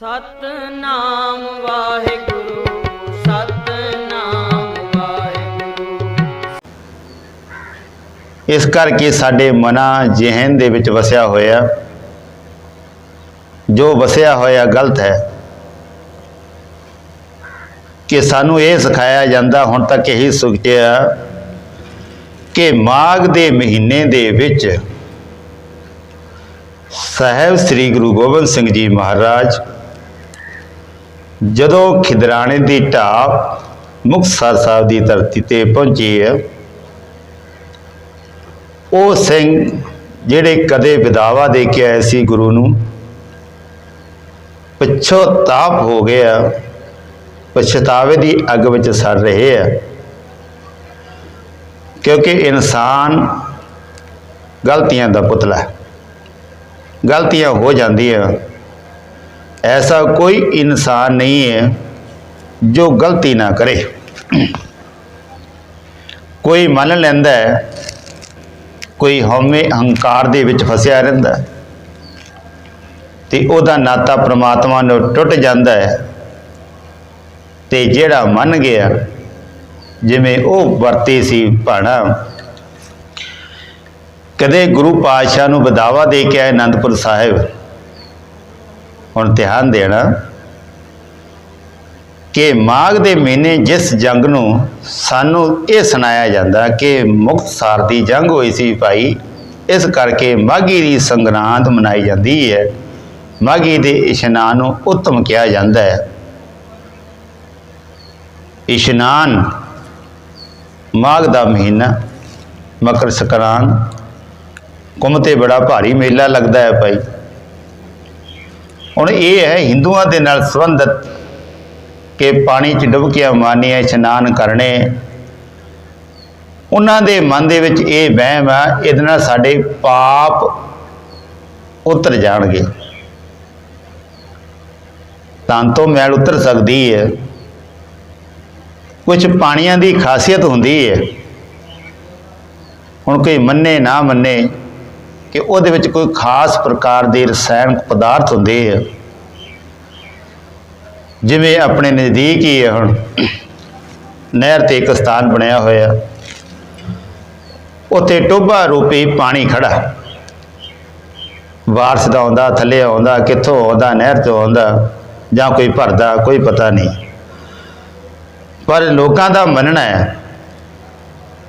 ਸਤਨਾਮ ਵਾਹਿਗੁਰੂ ਸਤਨਾਮ ਵਾਹਿਗੁਰੂ। ਇਸ ਕਰਕੇ ਸਾਡੇ ਮਨਾਂ ਜਿਹਨ ਦੇ ਵਿੱਚ ਵਸਿਆ ਹੋਇਆ, ਜੋ ਵਸਿਆ ਹੋਇਆ ਗਲਤ ਹੈ, ਕਿ ਸਾਨੂੰ ਇਹ ਸਿਖਾਇਆ ਜਾਂਦਾ ਹੁਣ ਤੱਕ ਇਹੀ ਸੁਖਿਆ ਕਿ ਮਾਘ ਦੇ ਮਹੀਨੇ ਦੇ ਵਿੱਚ ਸਾਹਿਬ ਸ੍ਰੀ ਗੁਰੂ ਗੋਬਿੰਦ ਸਿੰਘ ਜੀ ਮਹਾਰਾਜ ਜਦੋਂ ਖਿਦਰਾਣੇ ਦੀ ਢਾਬ ਮੁਕਤਸਰ ਸਾਹਿਬ ਦੀ ਧਰਤੀ ਤੇ ਪਹੁੰਚੀ ਹੈ, ਉਹ ਸਿੰਘ ਜਿਹੜੇ ਕਦੇ ਵਿਦਾਵਾ ਦੇ ਕੇ ਆਏ ਸੀ ਗੁਰੂ ਨੂੰ ਪਛਤਾਪ ਹੋ ਗਿਆ, ਪਛਤਾਵੇ ਦੀ ਅੱਗ ਵਿੱਚ ਸੜ ਰਹੇ ਆ। ਕਿਉਂਕਿ ਇਨਸਾਨ ਗਲਤੀਆਂ ਦਾ ਪੁਤਲਾ ਹੈ, ਗਲਤੀਆਂ ਹੋ ਜਾਂਦੀਆਂ। ਐਸਾ ਕੋਈ ਇਨਸਾਨ ਨਹੀਂ ਹੈ ਜੋ ਗਲਤੀ ਨਾ ਕਰੇ ਕੋਈ ਮੰਨ ਲੈਂਦਾ ਹੈ ਕੋਈ ਹਉਮੈ ਹੰਕਾਰ ਦੇ ਵਿੱਚ ਫਸਿਆ ਰਹਿੰਦਾ ਹੈ ਤੇ ਉਹਦਾ ਨਾਤਾ ਪ੍ਰਮਾਤਮਾ ਨਾਲ ਟੁੱਟ ਜਾਂਦਾ ਹੈ ਤੇ ਜਿਹੜਾ ਮੰਨ ਗਿਆ ਜਿਵੇਂ ਉਹ ਵਰਤੇ ਸੀ ਭਾਣਾ ਕਦੇ ਗੁਰੂ ਪਾਤਸ਼ਾਹ ਨੂੰ ਬਦਾਵਾ ਦੇ ਕੇ ਆਏ ਅਨੰਦਪੁਰ ਸਾਹਿਬ ਹੁਣ ਧਿਆਨ ਦੇਣਾ ਕਿ ਮਾਘ ਦੇ ਮਹੀਨੇ ਜਿਸ ਜੰਗ ਨੂੰ ਸਾਨੂੰ ਇਹ ਸੁਣਾਇਆ ਜਾਂਦਾ ਕਿ ਮੁਕਤਸਰ ਦੀ ਜੰਗ ਹੋਈ ਸੀ ਭਾਈ, ਇਸ ਕਰਕੇ ਮਾਘੀ ਦੀ ਸੰਗਰਾਂਦ ਮਨਾਈ ਜਾਂਦੀ ਹੈ। ਮਾਘੀ ਦੇ ਇਸ਼ਨਾਨ ਨੂੰ ਉੱਤਮ ਕਿਹਾ ਜਾਂਦਾ ਹੈ। ਇਸ਼ਨਾਨ ਮਾਘ ਦਾ ਮਹੀਨਾ, ਮਕਰ ਸੰਕਰਾਂਤ ਕੁੰਭ ਤੇ ਬੜਾ ਭਾਰੀ ਮੇਲਾ ਲੱਗਦਾ ਹੈ ਭਾਈ। ਹੁਣ ਇਹ ਹੈ, ਹਿੰਦੂਆਂ ਦੇ ਨਾਲ ਸੰਬੰਧਿਤ ਕਿ ਪਾਣੀ 'ਚ ਡੁਬਕੀਆਂ ਮਾਰਨੀਆਂ ਇਸ਼ਨਾਨ ਕਰਨੇ। ਉਹਨਾਂ ਦੇ ਮਨ ਦੇ ਵਿੱਚ ਇਹ ਵਹਿਮ ਆ, ਇਹਦੇ ਨਾਲ ਸਾਡੇ ਪਾਪ ਉਤਰ ਜਾਣਗੇ। ਤਾਂ ਤੋਂ ਮੈਲ ਉਤਰ ਸਕਦੀ ਹੈ। ਕੁਝ ਪਾਣੀਆਂ ਦੀ ਖਾਸੀਅਤ ਹੁੰਦੀ ਹੈ। ਹੁਣ ਕੋਈ ਮੰਨੇ ਨਾ ਮੰਨੇ ਕਿ ਉਹਦੇ ਵਿੱਚ ਕੋਈ ਖਾਸ ਪ੍ਰਕਾਰ ਦੇ ਰਸਾਇਣਕ ਪਦਾਰਥ ਹੁੰਦੇ ਆ। ਜਿਵੇਂ ਆਪਣੇ ਨਜ਼ਦੀਕ ਹੀ ਹੈ ਹੁਣ। ਨਹਿਰ ਤੇ ਇੱਕ ਸਥਾਨ ਬਣਿਆ ਹੋਇਆ। ਉੱਥੇ ਟੋਭਾ ਰੂਪੀ ਪਾਣੀ ਖੜਾ ਵਾਰਸ ਦਾ ਆਉਂਦਾ, ਥੱਲੇ ਆਉਂਦਾ, ਕਿੱਥੋਂ ਆਉਂਦਾ, ਨਹਿਰ ਤੋਂ ਆਉਂਦਾ, ਜਾਂ ਕੋਈ ਭਰਦਾ, ਕੋਈ ਪਤਾ ਨਹੀਂ। ਪਰ ਲੋਕਾਂ ਦਾ ਮੰਨਣਾ ਹੈ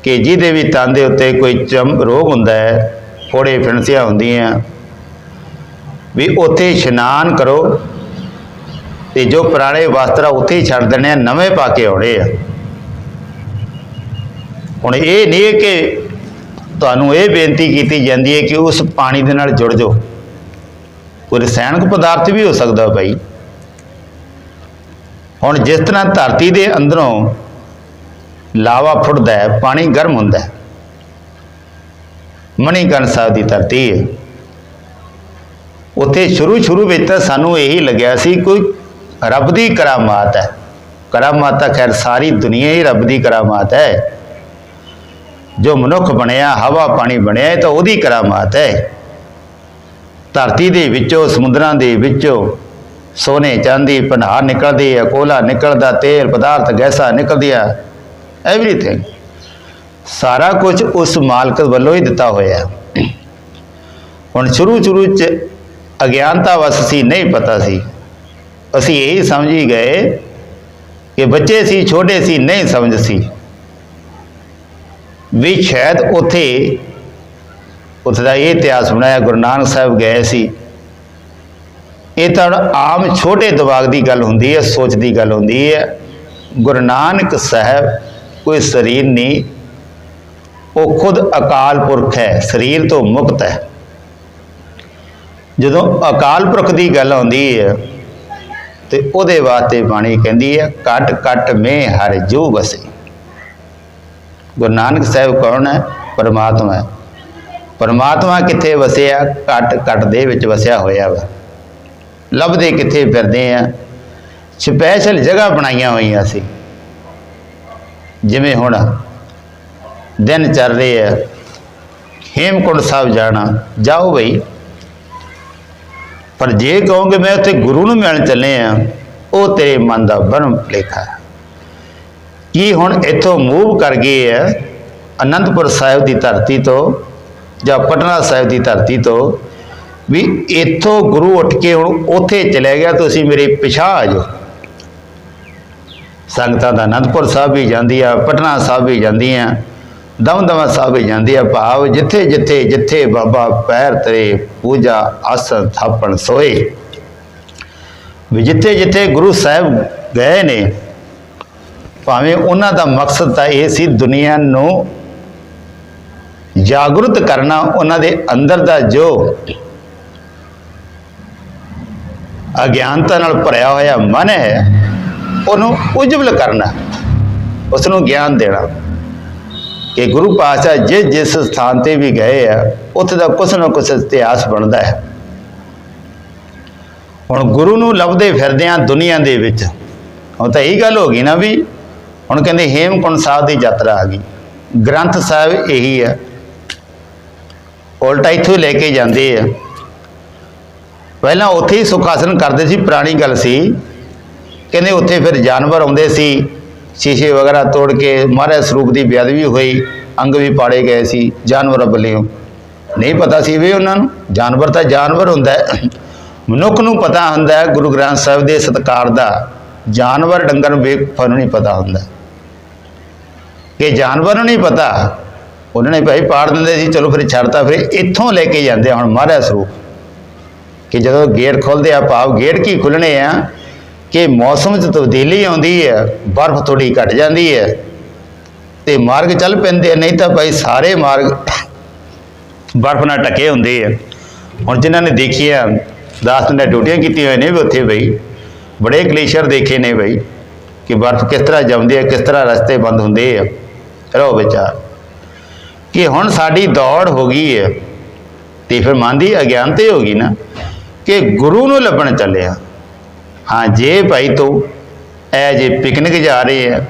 ਕਿ ਜਿਹਦੇ ਵੀ ਤਨ ਦੇ ਉੱਤੇ ਕੋਈ ਚਮ ਰੋਗ ਹੁੰਦਾ ਹੈ ਫੋੜੇ ਫਿਣਸੀਆਂ ਹੁੰਦੀਆਂ। ਵੀ ਉੱਥੇ ਇਸ਼ਨਾਨ ਕਰੋ ਤੇ ਜੋ ਪੁਰਾਣੇ ਵਸਤਰ ਆ ਉੱਥੇ ਹੀ ਛੱਡ ਦੇਣੇ ਆ, ਨਵੇਂ ਪਾ ਕੇ ਆਉਣੇ ਆ। ਹੁਣ ਇਹ ਨਹੀਂ ਕਿ ਤੁਹਾਨੂੰ ਇਹ ਬੇਨਤੀ ਕੀਤੀ ਜਾਂਦੀ ਹੈ ਕਿ ਉਸ ਪਾਣੀ ਦੇ ਨਾਲ ਜੁੜ ਜਾਓ। ਕੋਈ ਰਸਾਇਣਕ ਪਦਾਰਥ ਵੀ ਹੋ ਸਕਦਾ ਭਾਈ। ਹੁਣ ਜਿਸ ਤਰ੍ਹਾਂ ਧਰਤੀ ਦੇ ਅੰਦਰੋਂ ਲਾਵਾ ਫੁੱਟਦਾ ਹੈ, ਪਾਣੀ ਗਰਮ ਹੁੰਦਾ ਹੈ। ਮਣੀਕਰਨ ਸਾਹਿਬ ਦੀ ਧਰਤੀ ਹੈ ਉੱਥੇ ਸ਼ੁਰੂ ਸ਼ੁਰੂ ਵਿੱਚ ਤਾਂ ਸਾਨੂੰ ਇਹੀ ਲੱਗਿਆ ਸੀ ਕੋਈ ਰੱਬ ਦੀ ਕਰਾਮਾਤ ਹੈ। ਕਰਾਮਾਤ ਤਾਂ ਖੈਰ ਸਾਰੀ ਦੁਨੀਆ ਹੀ ਰੱਬ ਦੀ ਕਰਾਮਾਤ ਹੈ। ਜੋ ਮਨੁੱਖ ਬਣਿਆ, ਹਵਾ ਪਾਣੀ ਬਣਿਆ, ਇਹ ਤਾਂ ਉਹਦੀ ਕਰਾਮਾਤ ਹੈ। ਧਰਤੀ ਦੇ ਵਿੱਚੋਂ, ਸਮੁੰਦਰਾਂ ਦੇ ਵਿੱਚੋਂ ਸੋਨੇ, ਚਾਂਦੀ, ਪਨਾਹ ਨਿਕਲਦੀ ਹੈ ਕੋਲਾ ਨਿਕਲਦਾ, ਤੇਲ, ਪਦਾਰਥ, ਗੈਸਾਂ ਨਿਕਲਦੀਆਂ। ਐਵਰੀਥਿੰਗ ਸਾਰਾ ਕੁਝ ਉਸ ਮਾਲਕ ਵੱਲੋਂ ਹੀ ਦਿੱਤਾ ਹੋਇਆ ਹੁਣ ਸ਼ੁਰੂ ਸ਼ੁਰੂ ਚ ਅਗਿਆਨਤਾ ਵਸ ਸੀ, ਨਹੀਂ ਪਤਾ ਸੀ। ਅਸੀਂ ਇਹੀ ਸਮਝੀ ਗਏ ਕਿ ਬੱਚੇ ਸੀ, ਛੋਟੇ ਸੀ, ਨਹੀਂ ਸਮਝ ਸੀ। ਵੀ ਸ਼ਾਇਦ ਉੱਥੇ ਉੱਥੇ ਦਾ ਇਹ ਇਤਿਹਾਸ ਬਣਾਇਆ, ਗੁਰੂ ਨਾਨਕ ਸਾਹਿਬ ਗਏ ਸੀ। ਇਹ ਤਾਂ ਆਮ ਛੋਟੇ ਦਿਮਾਗ ਦੀ ਗੱਲ ਹੁੰਦੀ ਹੈ, ਸੋਚ ਦੀ ਗੱਲ ਹੁੰਦੀ ਹੈ। ਗੁਰੂ ਨਾਨਕ ਸਾਹਿਬ ਕੋਈ ਸਰੀਰ ਨਹੀਂ ਉਹ ਖੁਦ ਅਕਾਲ ਪੁਰਖ ਹੈ, ਸਰੀਰ ਤੋਂ ਮੁਕਤ ਹੈ। ਜਦੋਂ ਅਕਾਲ ਪੁਰਖ ਦੀ ਗੱਲ ਆਉਂਦੀ ਹੈ, ਤੇ ਉਹਦੇ ਵਾਸਤੇ ਬਾਣੀ ਕਹਿੰਦੀ ਹੈ, ਕਟ ਕਟ ਮੇ ਹਰ ਜੋ ਵਸੇ। ਗੁਰੂ ਨਾਨਕ ਸਾਹਿਬ ਕੌਣ ਹੈ? ਪਰਮਾਤਮਾ ਹੈ। ਪਰਮਾਤਮਾ ਕਿੱਥੇ ਵਸਿਆ? ਕਟ ਕਟ ਦੇ ਵਿੱਚ ਵਸਿਆ ਹੋਇਆ ਵਾ। ਲੱਭਦੇ ਕਿੱਥੇ ਫਿਰਦੇ ਆ? ਸਪੈਸ਼ਲ ਜਗ੍ਹਾ ਬਣਾਈਆਂ ਹੋਈਆਂ ਸੀ। ਜਿਵੇਂ ਹੁਣ ਦਿਨ ਚੱਲ ਰਹੇ ਆ। ਹੇਮਕੁੰਡ ਸਾਹਿਬ ਜਾਣਾ। ਜਾਓ ਬਈ। ਪਰ ਜੇ ਕਹੋਗੇ ਮੈਂ ਉੱਥੇ ਗੁਰੂ ਨੂੰ ਮਿਲਣ ਚੱਲੇ ਆ, ਉਹ ਤੇਰੇ ਮਨ ਦਾ ਭਰਮ ਭੁਲੇਖਾ ਹੈ। ਕੀ ਹੁਣ ਇੱਥੋਂ ਮੂਵ ਕਰ ਗਏ ਆ ਅਨੰਦਪੁਰ ਸਾਹਿਬ ਦੀ ਧਰਤੀ ਤੋਂ ਜਾਂ ਪਟਨਾ ਸਾਹਿਬ ਦੀ ਧਰਤੀ ਤੋਂ ਵੀ ਇੱਥੋਂ ਗੁਰੂ ਉੱਠ ਕੇ ਹੁਣ ਉੱਥੇ ਚਲੇ ਗਿਆ, ਤੁਸੀਂ ਮੇਰੇ ਪਿਛਾ ਆ ਜਾਓ। ਸੰਗਤਾਂ ਦਾ ਅਨੰਦਪੁਰ ਸਾਹਿਬ ਵੀ ਜਾਂਦੀ ਆ, ਪਟਨਾ ਸਾਹਿਬ ਵੀ ਜਾਂਦੀਆਂ ਦਮਦਮਾ ਸਾਹਿਬ ਵੀ ਜਾਂਦੀ ਆ ਭਾਵ ਜਿੱਥੇ ਜਿੱਥੇ ਜਿੱਥੇ ਬਾਬਾ ਪੈਰ ਤਰੇ ਪੂਜਾ ਆਸਣ ਥਾਪਣ ਸੋਏ। ਵੀ ਜਿੱਥੇ ਜਿੱਥੇ ਗੁਰੂ ਸਾਹਿਬ ਗਏ ਨੇ, ਭਾਵੇਂ ਉਹਨਾਂ ਦਾ ਮਕਸਦ ਤਾਂ ਇਹ ਸੀ ਦੁਨੀਆ ਨੂੰ ਜਾਗਰੂਕ ਕਰਨਾ, ਉਹਨਾਂ ਦੇ ਅੰਦਰ ਦਾ ਜੋ ਅਗਿਆਨਤਾ ਨਾਲ ਭਰਿਆ ਹੋਇਆ ਮਨ ਹੈ, ਉਹਨੂੰ ਉਜਵਲ ਕਰਨਾ ਉਸ ਨੂੰ ਗਿਆਨ ਦੇਣਾ। ਕਿ ਗੁਰੂ ਪਾਤਸ਼ਾਹ ਜਿਸ ਜਿਸ ਸਥਾਨ ਤੇ ਵੀ ਗਏ ਆ, ਉੱਥੇ ਦਾ ਕੁਛ ਨਾ ਕੁਛ ਇਤਿਹਾਸ ਬਣਦਾ ਹੈ। ਹੁਣ ਗੁਰੂ ਨੂੰ ਲੱਭਦੇ ਫਿਰਦੇ ਆ ਦੁਨੀਆ ਦੇ ਵਿੱਚ, ਹੁਣ ਤਾਂ ਇਹੀ ਗੱਲ ਹੋ ਗਈ ਨਾ ਵੀ ਹੁਣ ਕਹਿੰਦੇ ਹੇਮਕੁੰਟ ਸਾਹਿਬ ਦੀ ਯਾਤਰਾ ਆ ਗਈ। ਗ੍ਰੰਥ ਸਾਹਿਬ ਇਹੀ ਹੈ ਉਲਟਾ ਇੱਥੋਂ ਲੈ ਕੇ ਜਾਂਦੇ ਆ। ਪਹਿਲਾਂ ਉੱਥੇ ਹੀ ਸੁਖਾਸਨ ਕਰਦੇ ਸੀ, ਪੁਰਾਣੀ ਗੱਲ ਸੀ। ਕਹਿੰਦੇ ਉੱਥੇ ਫਿਰ ਜਾਨਵਰ ਆਉਂਦੇ ਸੀ। ਸ਼ੀਸ਼ੇ ਵਗੈਰਾ ਤੋੜ ਕੇ ਮਹਾਰਾਜ ਸਰੂਪ ਦੀ ਬੇਅਦਬੀ ਹੋਈ, ਅੰਗ ਵੀ ਪਾੜੇ ਗਏ ਸੀ, ਜਾਨਵਰਾਂ ਵੱਲੋਂ ਨਹੀਂ ਪਤਾ ਸੀ ਵੀ ਉਹਨਾਂ ਨੂੰ? ਜਾਨਵਰ ਤਾਂ ਜਾਨਵਰ ਹੁੰਦਾ ਹੈ। ਮਨੁੱਖ ਨੂੰ ਪਤਾ ਹੁੰਦਾ ਹੈ, ਗੁਰੂ ਗ੍ਰੰਥ ਸਾਹਿਬ ਦੇ ਸਤਕਾਰ ਦਾ ਜਾਨਵਰ ਡੰਗਰ ਨੂੰ ਵੇਖ ਨੂੰ ਨਹੀਂ ਪਤਾ ਹੁੰਦਾ। ਕਿ ਜਾਨਵਰ ਨੂੰ ਨਹੀਂ ਪਤਾ, ਉਹਨਾਂ ਨੇ ਭਾਈ ਪਾੜ ਦਿੰਦੇ ਸੀ, ਚਲੋ ਫਿਰ ਛੱਡਤਾ, ਫਿਰ ਇੱਥੋਂ ਲੈ ਕੇ ਜਾਂਦੇ ਹੁਣ ਮਹਾਰਾਜ ਸਰੂਪ। ਕਿ ਜਦੋਂ ਗੇਟ ਖੋਲਦੇ ਆ, ਭਾਵ ਗੇਟ ਕੀ ਖੁੱਲਣੇ ਆ ਕਿ ਮੌਸਮ 'ਚ ਤਬਦੀਲੀ ਆਉਂਦੀ ਹੈ, ਬਰਫ਼ ਥੋੜੀ ਘਟ ਜਾਂਦੀ ਹੈ ਤੇ ਮਾਰਗ ਚੱਲ ਪੈਂਦੇ ਨਹੀਂ ਤਾਂ ਭਾਈ ਸਾਰੇ ਮਾਰਗ ਬਰਫ਼ ਨਾਲ ਢਕੇ ਹੁੰਦੇ ਆ। ਹੁਣ ਜਿਨ੍ਹਾਂ ਨੇ ਦੇਖਿਆ 10 ਦਿਨ ਡਿਊਟੀਆਂ ਕੀਤੀਆਂ ਹੋਏ ਨੇ ਵੀ ਉੱਥੇ ਬਈ, ਬੜੇ ਗਲੇਸ਼ੀਅਰ ਦੇਖੇ ਨੇ ਬਈ ਕਿ ਬਰਫ਼ ਕਿਸ ਤਰ੍ਹਾਂ ਜੰਮਦੀ ਹੈ ਕਿਸ ਤਰ੍ਹਾਂ ਰਸਤੇ ਬੰਦ ਹੁੰਦੇ ਆ। ਰਹੋ ਵਿਚਾਰ। ਕਿ ਹੁਣ ਸਾਡੀ ਦੌੜ ਹੋ ਗਈ ਹੈ ਤੇ ਫਿਰ ਮਨ ਦੀ ਅਗਿਆਨਤੇ ਹੋ ਗਈ ਨਾ, ਕਿ ਗੁਰੂ ਨੂੰ ਲੱਭਣ ਚੱਲਿਆ ਹਾਂ, ਜੇ ਭਾਈ ਤੂੰ ਐ ਜੇ ਪਿਕਨਿਕ ਜਾ ਰਹੇ ਆ,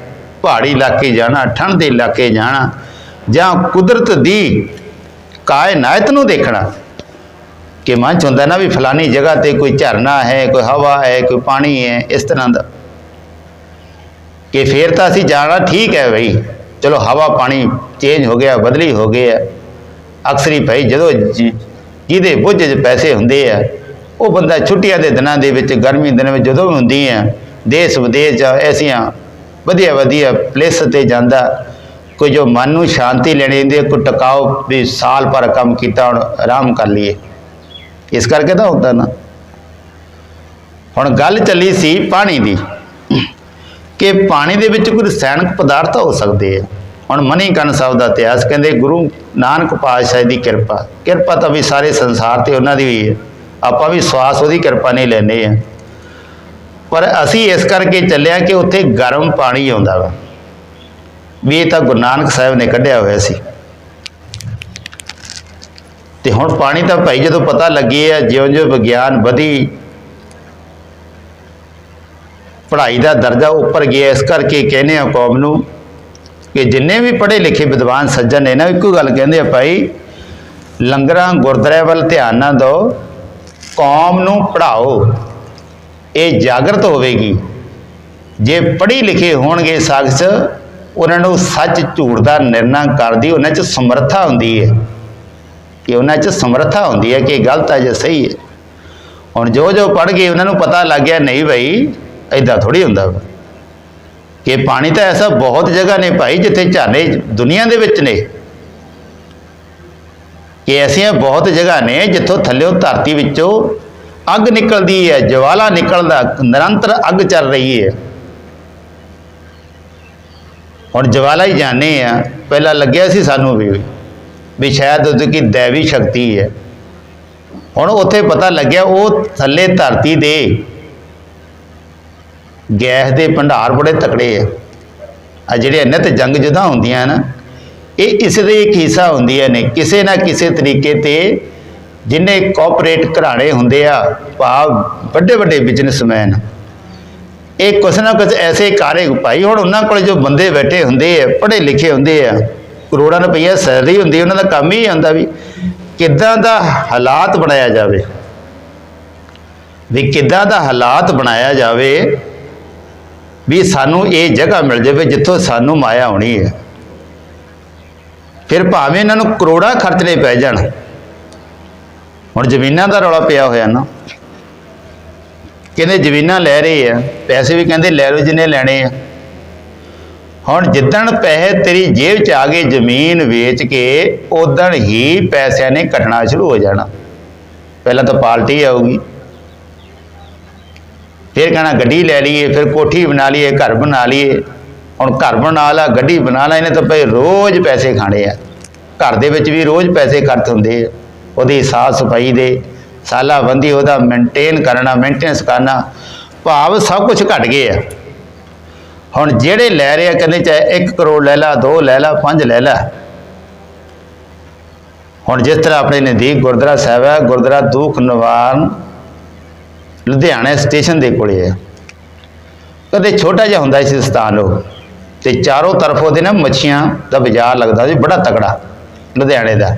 ਪਹਾੜੀ ਇਲਾਕੇ ਜਾਣਾ ਠੰਡ ਦੇ ਇਲਾਕੇ ਜਾਣਾ, ਜਾਂ ਕੁਦਰਤ ਦੀ ਕਾਇਨਾਤ ਨੂੰ ਦੇਖਣਾ, ਕਿ ਮਨ ਚ ਹੁੰਦਾ ਨਾ ਵੀ ਫਲਾਨੀ ਜਗ੍ਹਾ ਤੇ ਕੋਈ ਝਰਨਾ ਹੈ, ਕੋਈ ਹਵਾ ਹੈ, ਕੋਈ ਪਾਣੀ ਹੈ, ਇਸ ਤਰ੍ਹਾਂ ਦਾ। ਕਿ ਫੇਰ ਤਾਂ ਅਸੀਂ ਜਾਣਾ ਠੀਕ ਹੈ ਬਈ। ਚਲੋ, ਹਵਾ, ਪਾਣੀ ਚੇਂਜ ਹੋ ਗਿਆ, ਬਦਲੀ ਹੋ ਗਿਆ ਅਕਸਰ ਹੀ ਭਾਈ ਜਦੋਂ ਜਿਹਦੇ ਬੁੱਝ 'ਚ ਪੈਸੇ ਹੁੰਦੇ ਆ ਉਹ ਬੰਦਾ ਛੁੱਟੀਆਂ ਦੇ ਦਿਨਾਂ ਦੇ ਵਿੱਚ ਗਰਮੀ ਦਿਨਾਂ ਵਿੱਚ ਜਦੋਂ ਵੀ ਹੁੰਦੀ ਹੈ ਦੇਸ਼ ਵਿਦੇਸ਼ ਜਾਂ ਐਸੀਆਂ ਵਧੀਆ ਵਧੀਆ ਪਲੇਸ ਤੇ ਜਾਂਦਾ, ਕੋਈ ਜੋ ਮਨ ਨੂੰ ਸ਼ਾਂਤੀ ਲੈਣੀ ਹੁੰਦੀ ਹੈ, ਕੋਈ ਟਿਕਾਓ ਵੀ ਸਾਲ ਭਰ ਕੰਮ ਕੀਤਾ ਹੁਣ ਆਰਾਮ ਕਰ ਲਈਏ। ਇਸ ਕਰਕੇ ਤਾਂ ਹੁੰਦਾ ਨਾ। ਹੁਣ ਗੱਲ ਚੱਲੀ ਸੀ ਪਾਣੀ ਦੀ, ਕਿ ਪਾਣੀ ਦੇ ਵਿੱਚ ਕੋਈ ਰਸਾਇਣਕ ਪਦਾਰਥ ਹੋ ਸਕਦੇ ਆ। ਹੁਣ ਮਨੀਕਰਨ ਸਾਹਿਬ ਦਾ ਇਤਿਹਾਸ ਕਹਿੰਦੇ, ਗੁਰੂ ਨਾਨਕ ਪਾਤਸ਼ਾਹ ਦੀ ਕਿਰਪਾ। ਕਿਰਪਾ ਤਾਂ ਵੀ ਸਾਰੇ ਸੰਸਾਰ ਤੇ ਉਹਨਾਂ ਦੀ ਹੋਈ ਹੈ। ਆਪਾਂ ਵੀ ਸਵਾਸ ਉਹਦੀ ਕਿਰਪਾ ਨਹੀਂ ਲੈਨੇ ਆ ਪਰ ਅਸੀਂ ਇਸ ਕਰਕੇ ਚੱਲਿਆ ਕਿ ਉੱਥੇ ਗਰਮ ਪਾਣੀ ਆਉਂਦਾ ਵਾ। ਵੀ ਇਹ ਤਾਂ ਗੁਰੂ ਨਾਨਕ ਸਾਹਿਬ ਨੇ ਕੱਢਿਆ ਹੋਇਆ ਸੀ। ਤੇ ਹੁਣ ਪਾਣੀ ਤਾਂ ਭਾਈ ਜਦੋਂ ਪਤਾ ਲੱਗੇ ਆ, ਜਿਉਂ-ਜਿਉਂ ਵਿਗਿਆਨ ਵਧੀ, ਪੜ੍ਹਾਈ ਦਾ ਦਰਜਾ ਉੱਪਰ ਗਿਆ, ਇਸ ਕਰਕੇ ਕਹਿੰਦੇ ਆ ਕੌਮ ਨੂੰ ਕਿ ਜਿੰਨੇ ਵੀ ਪੜ੍ਹੇ ਲਿਖੇ ਵਿਦਵਾਨ ਸੱਜਣ ਨੇ ਨਾ ਇੱਕੋ ਗੱਲ ਕਹਿੰਦੇ ਆ ਭਾਈ, ਲੰਗਰਾਂ ਗੁਰਦੁਆਰੇ ਵੱਲ ਧਿਆਨ ਨਾ ਦਿਓ ਕੌਮ ਨੂੰ ਪੜ੍ਹਾਓ। ਇਹ ਜਾਗਰਤ ਹੋਵੇਗੀ। ਜੇ ਪੜ੍ਹੀ ਲਿਖੇ ਹੋਣਗੇ ਸ਼ਖਸ, ਉਹਨਾਂ ਨੂੰ ਸੱਚ ਝੂਠ ਦਾ ਨਿਰਣਾ ਕਰਦੀ ਉਹਨਾਂ 'ਚ ਸਮਰੱਥਾ ਹੁੰਦੀ ਹੈ। ਕਿ ਉਹਨਾਂ 'ਚ ਸਮਰੱਥਾ ਹੁੰਦੀ ਹੈ ਕਿ ਗਲਤ ਹੈ ਜਾਂ ਸਹੀ ਹੈ। ਹੁਣ ਜੋ ਜੋ ਪੜ੍ਹ ਗਏ ਉਹਨਾਂ ਨੂੰ ਪਤਾ ਲੱਗ ਗਿਆ, ਨਹੀਂ ਭਾਈ ਐਦਾਂ ਥੋੜੀ ਹੁੰਦਾ ਵਾ। ਕਿ ਪਾਣੀ ਤਾਂ ਐਸਾ ਬਹੁਤ ਜਗ੍ਹਾ ਨੇ ਭਾਈ, ਜਿੱਥੇ ਝਰਨੇ ਦੁਨੀਆ ਦੇ ਵਿੱਚ ਨੇ। ਕਿ ਐਸੀਆਂ ਬਹੁਤ ਜਗ੍ਹਾ ਨੇ ਜਿੱਥੋਂ ਥੱਲਿਓਂ ਧਰਤੀ ਵਿੱਚੋਂ ਅੱਗ ਨਿਕਲਦੀ ਹੈ, ਜਵਾਲਾ ਨਿਕਲਦਾ, ਨਿਰੰਤਰ ਅੱਗ ਚੱਲ ਰਹੀ ਹੈ। ਹੁਣ ਜਵਾਲਾ ਹੀ ਜਾਣੇ ਆ, ਪਹਿਲਾਂ ਲੱਗਿਆ ਸੀ ਸਾਨੂੰ ਵੀ ਵੀ ਸ਼ਾਇਦ ਉਹਦੇ ਕੀ ਦੇਵੀ ਸ਼ਕਤੀ ਹੈ। ਹੁਣ ਉੱਥੇ ਪਤਾ ਲੱਗਿਆ ਉਹ ਥੱਲੇ ਧਰਤੀ ਦੇ ਗੈਸ ਦੇ ਭੰਡਾਰ ਬੜੇ ਤਕੜੇ ਆ। ਆ ਜਿਹੜੇ ਨਿਤ ਜੰਗ ਜੁਦਾ ਹੁੰਦੀਆਂ ਨਾ ਇਹ ਇਸ ਦੇ ਇੱਕ ਹਿੱਸਾ ਹੁੰਦੀਆਂ ਨੇ, ਕਿਸੇ ਨਾ ਕਿਸੇ ਤਰੀਕੇ ਤੇ ਜਿਨੇ ਕੋਆਪਰੇਟ ਘਰਾਣੇ ਹੁੰਦੇ ਆ, ਭਾਵ ਵੱਡੇ ਵੱਡੇ ਬਿਜ਼ਨਸਮੈਨ ਇਹ ਕੁਛ ਨਾ ਕੁਛ ਐਸੇ ਕਾਰੇ, ਭਾਈ ਹੁਣ ਉਹਨਾਂ ਕੋਲ ਜੋ ਬੰਦੇ ਬੈਠੇ ਹੁੰਦੇ ਆ, ਪੜ੍ਹੇ ਲਿਖੇ ਹੁੰਦੇ ਆ, ਕਰੋੜਾਂ ਰੁਪਈਆ ਸੈਲਰੀ ਹੁੰਦੀ, ਉਹਨਾਂ ਦਾ ਕੰਮ ਹੀ ਹੁੰਦਾ ਵੀ ਕਿੱਦਾਂ ਦਾ ਹਾਲਾਤ ਬਣਾਇਆ ਜਾਵੇ। ਵੀ ਕਿੱਦਾਂ ਦਾ ਹਾਲਾਤ ਬਣਾਇਆ ਜਾਵੇ ਵੀ ਸਾਨੂੰ ਇਹ ਜਗ੍ਹਾ ਮਿਲ ਜਾਵੇ ਜਿੱਥੋਂ ਸਾਨੂੰ ਮਾਇਆ ਆਉਣੀ ਹੈ। ਫਿਰ ਭਾਵੇਂ ਇਹਨਾਂ ਨੂੰ ਕਰੋੜਾਂ ਖਰਚਣੇ ਪੈ ਜਾਣ, ਹੁਣ ਜ਼ਮੀਨਾਂ ਦਾ ਰੌਲਾ ਪਿਆ ਹੋਇਆ ਨਾ। ਕਹਿੰਦੇ ਜ਼ਮੀਨਾਂ ਲੈ ਰਹੇ ਆ, ਪੈਸੇ ਵੀ ਕਹਿੰਦੇ ਲੈ ਲਓ ਜਿੰਨੇ ਲੈਣੇ ਆ। ਹੁਣ ਜਿੱਦਣ ਪੈਸੇ ਤੇਰੀ ਜੇਬ 'ਚ ਆ ਗਏ ਜ਼ਮੀਨ ਵੇਚ ਕੇ ਉਦਣ ਹੀ ਪੈਸਿਆਂ ਨੇ ਘਟਣਾ ਸ਼ੁਰੂ ਹੋ ਜਾਣਾ। ਪਹਿਲਾਂ ਤਾਂ ਪਾਲਟੀ ਆਊਗੀ। ਫਿਰ ਕਹਿਣਾ ਗੱਡੀ ਲੈ ਲਈਏ, ਫਿਰ ਕੋਠੀ ਬਣਾ ਲਈਏ, ਘਰ ਬਣਾ ਲਈਏ। ਹੁਣ ਘਰ ਬਣਾ ਲਾ, ਗੱਡੀ ਬਣਾ ਲਾ, ਇਹਨੇ ਤਾਂ ਭਈ ਰੋਜ਼ ਪੈਸੇ ਖਾਣੇ ਆ। ਘਰ ਦੇ ਵਿੱਚ ਵੀ ਰੋਜ਼ ਪੈਸੇ ਖਰਚ ਹੁੰਦੇ ਆ। ਉਹਦੀ ਸਾਫ਼ ਸਫ਼ਾਈ ਦੇ, ਸਾਲਾਬੰਦੀ ਉਹਦਾ ਮੇਨਟੇਨ ਕਰਨਾ ਮੇਨਟੇਨੈਂਸ ਕਰਨਾ, ਭਾਵ ਸਭ ਕੁਝ ਘਟ ਗਏ ਆ। ਹੁਣ ਜਿਹੜੇ ਲੈ ਰਹੇ ਆ, ਕਹਿੰਦੇ ਚਾਹੇ 1 ਕਰੋੜ ਲੈ ਲਾ 2 ਲੈ ਲਾ 5 ਲੈ ਲਾ। ਹੁਣ ਜਿਸ ਤਰ੍ਹਾਂ ਆਪਣੇ ਨਜ਼ਦੀਕ ਗੁਰਦੁਆਰਾ ਸਾਹਿਬ ਹੈ ਗੁਰਦੁਆਰਾ ਦੁੱਖ ਨਿਵਾਰਨ ਲੁਧਿਆਣਾ ਸਟੇਸ਼ਨ ਦੇ ਕੋਲੇ ਹੈ ਕਦੇ ਛੋਟਾ ਜਿਹਾ ਹੁੰਦਾ ਸੀ ਸਥਾਨ ਉਹ। ਤੇ ਚਾਰੋਂ ਤਰਫ ਉਹਦੇ ਨਾ ਮੱਛੀਆਂ ਦਾ ਬਾਜ਼ਾਰ ਲੱਗਦਾ ਸੀ, ਬੜਾ ਤਕੜਾ, ਲੁਧਿਆਣੇ ਦਾ।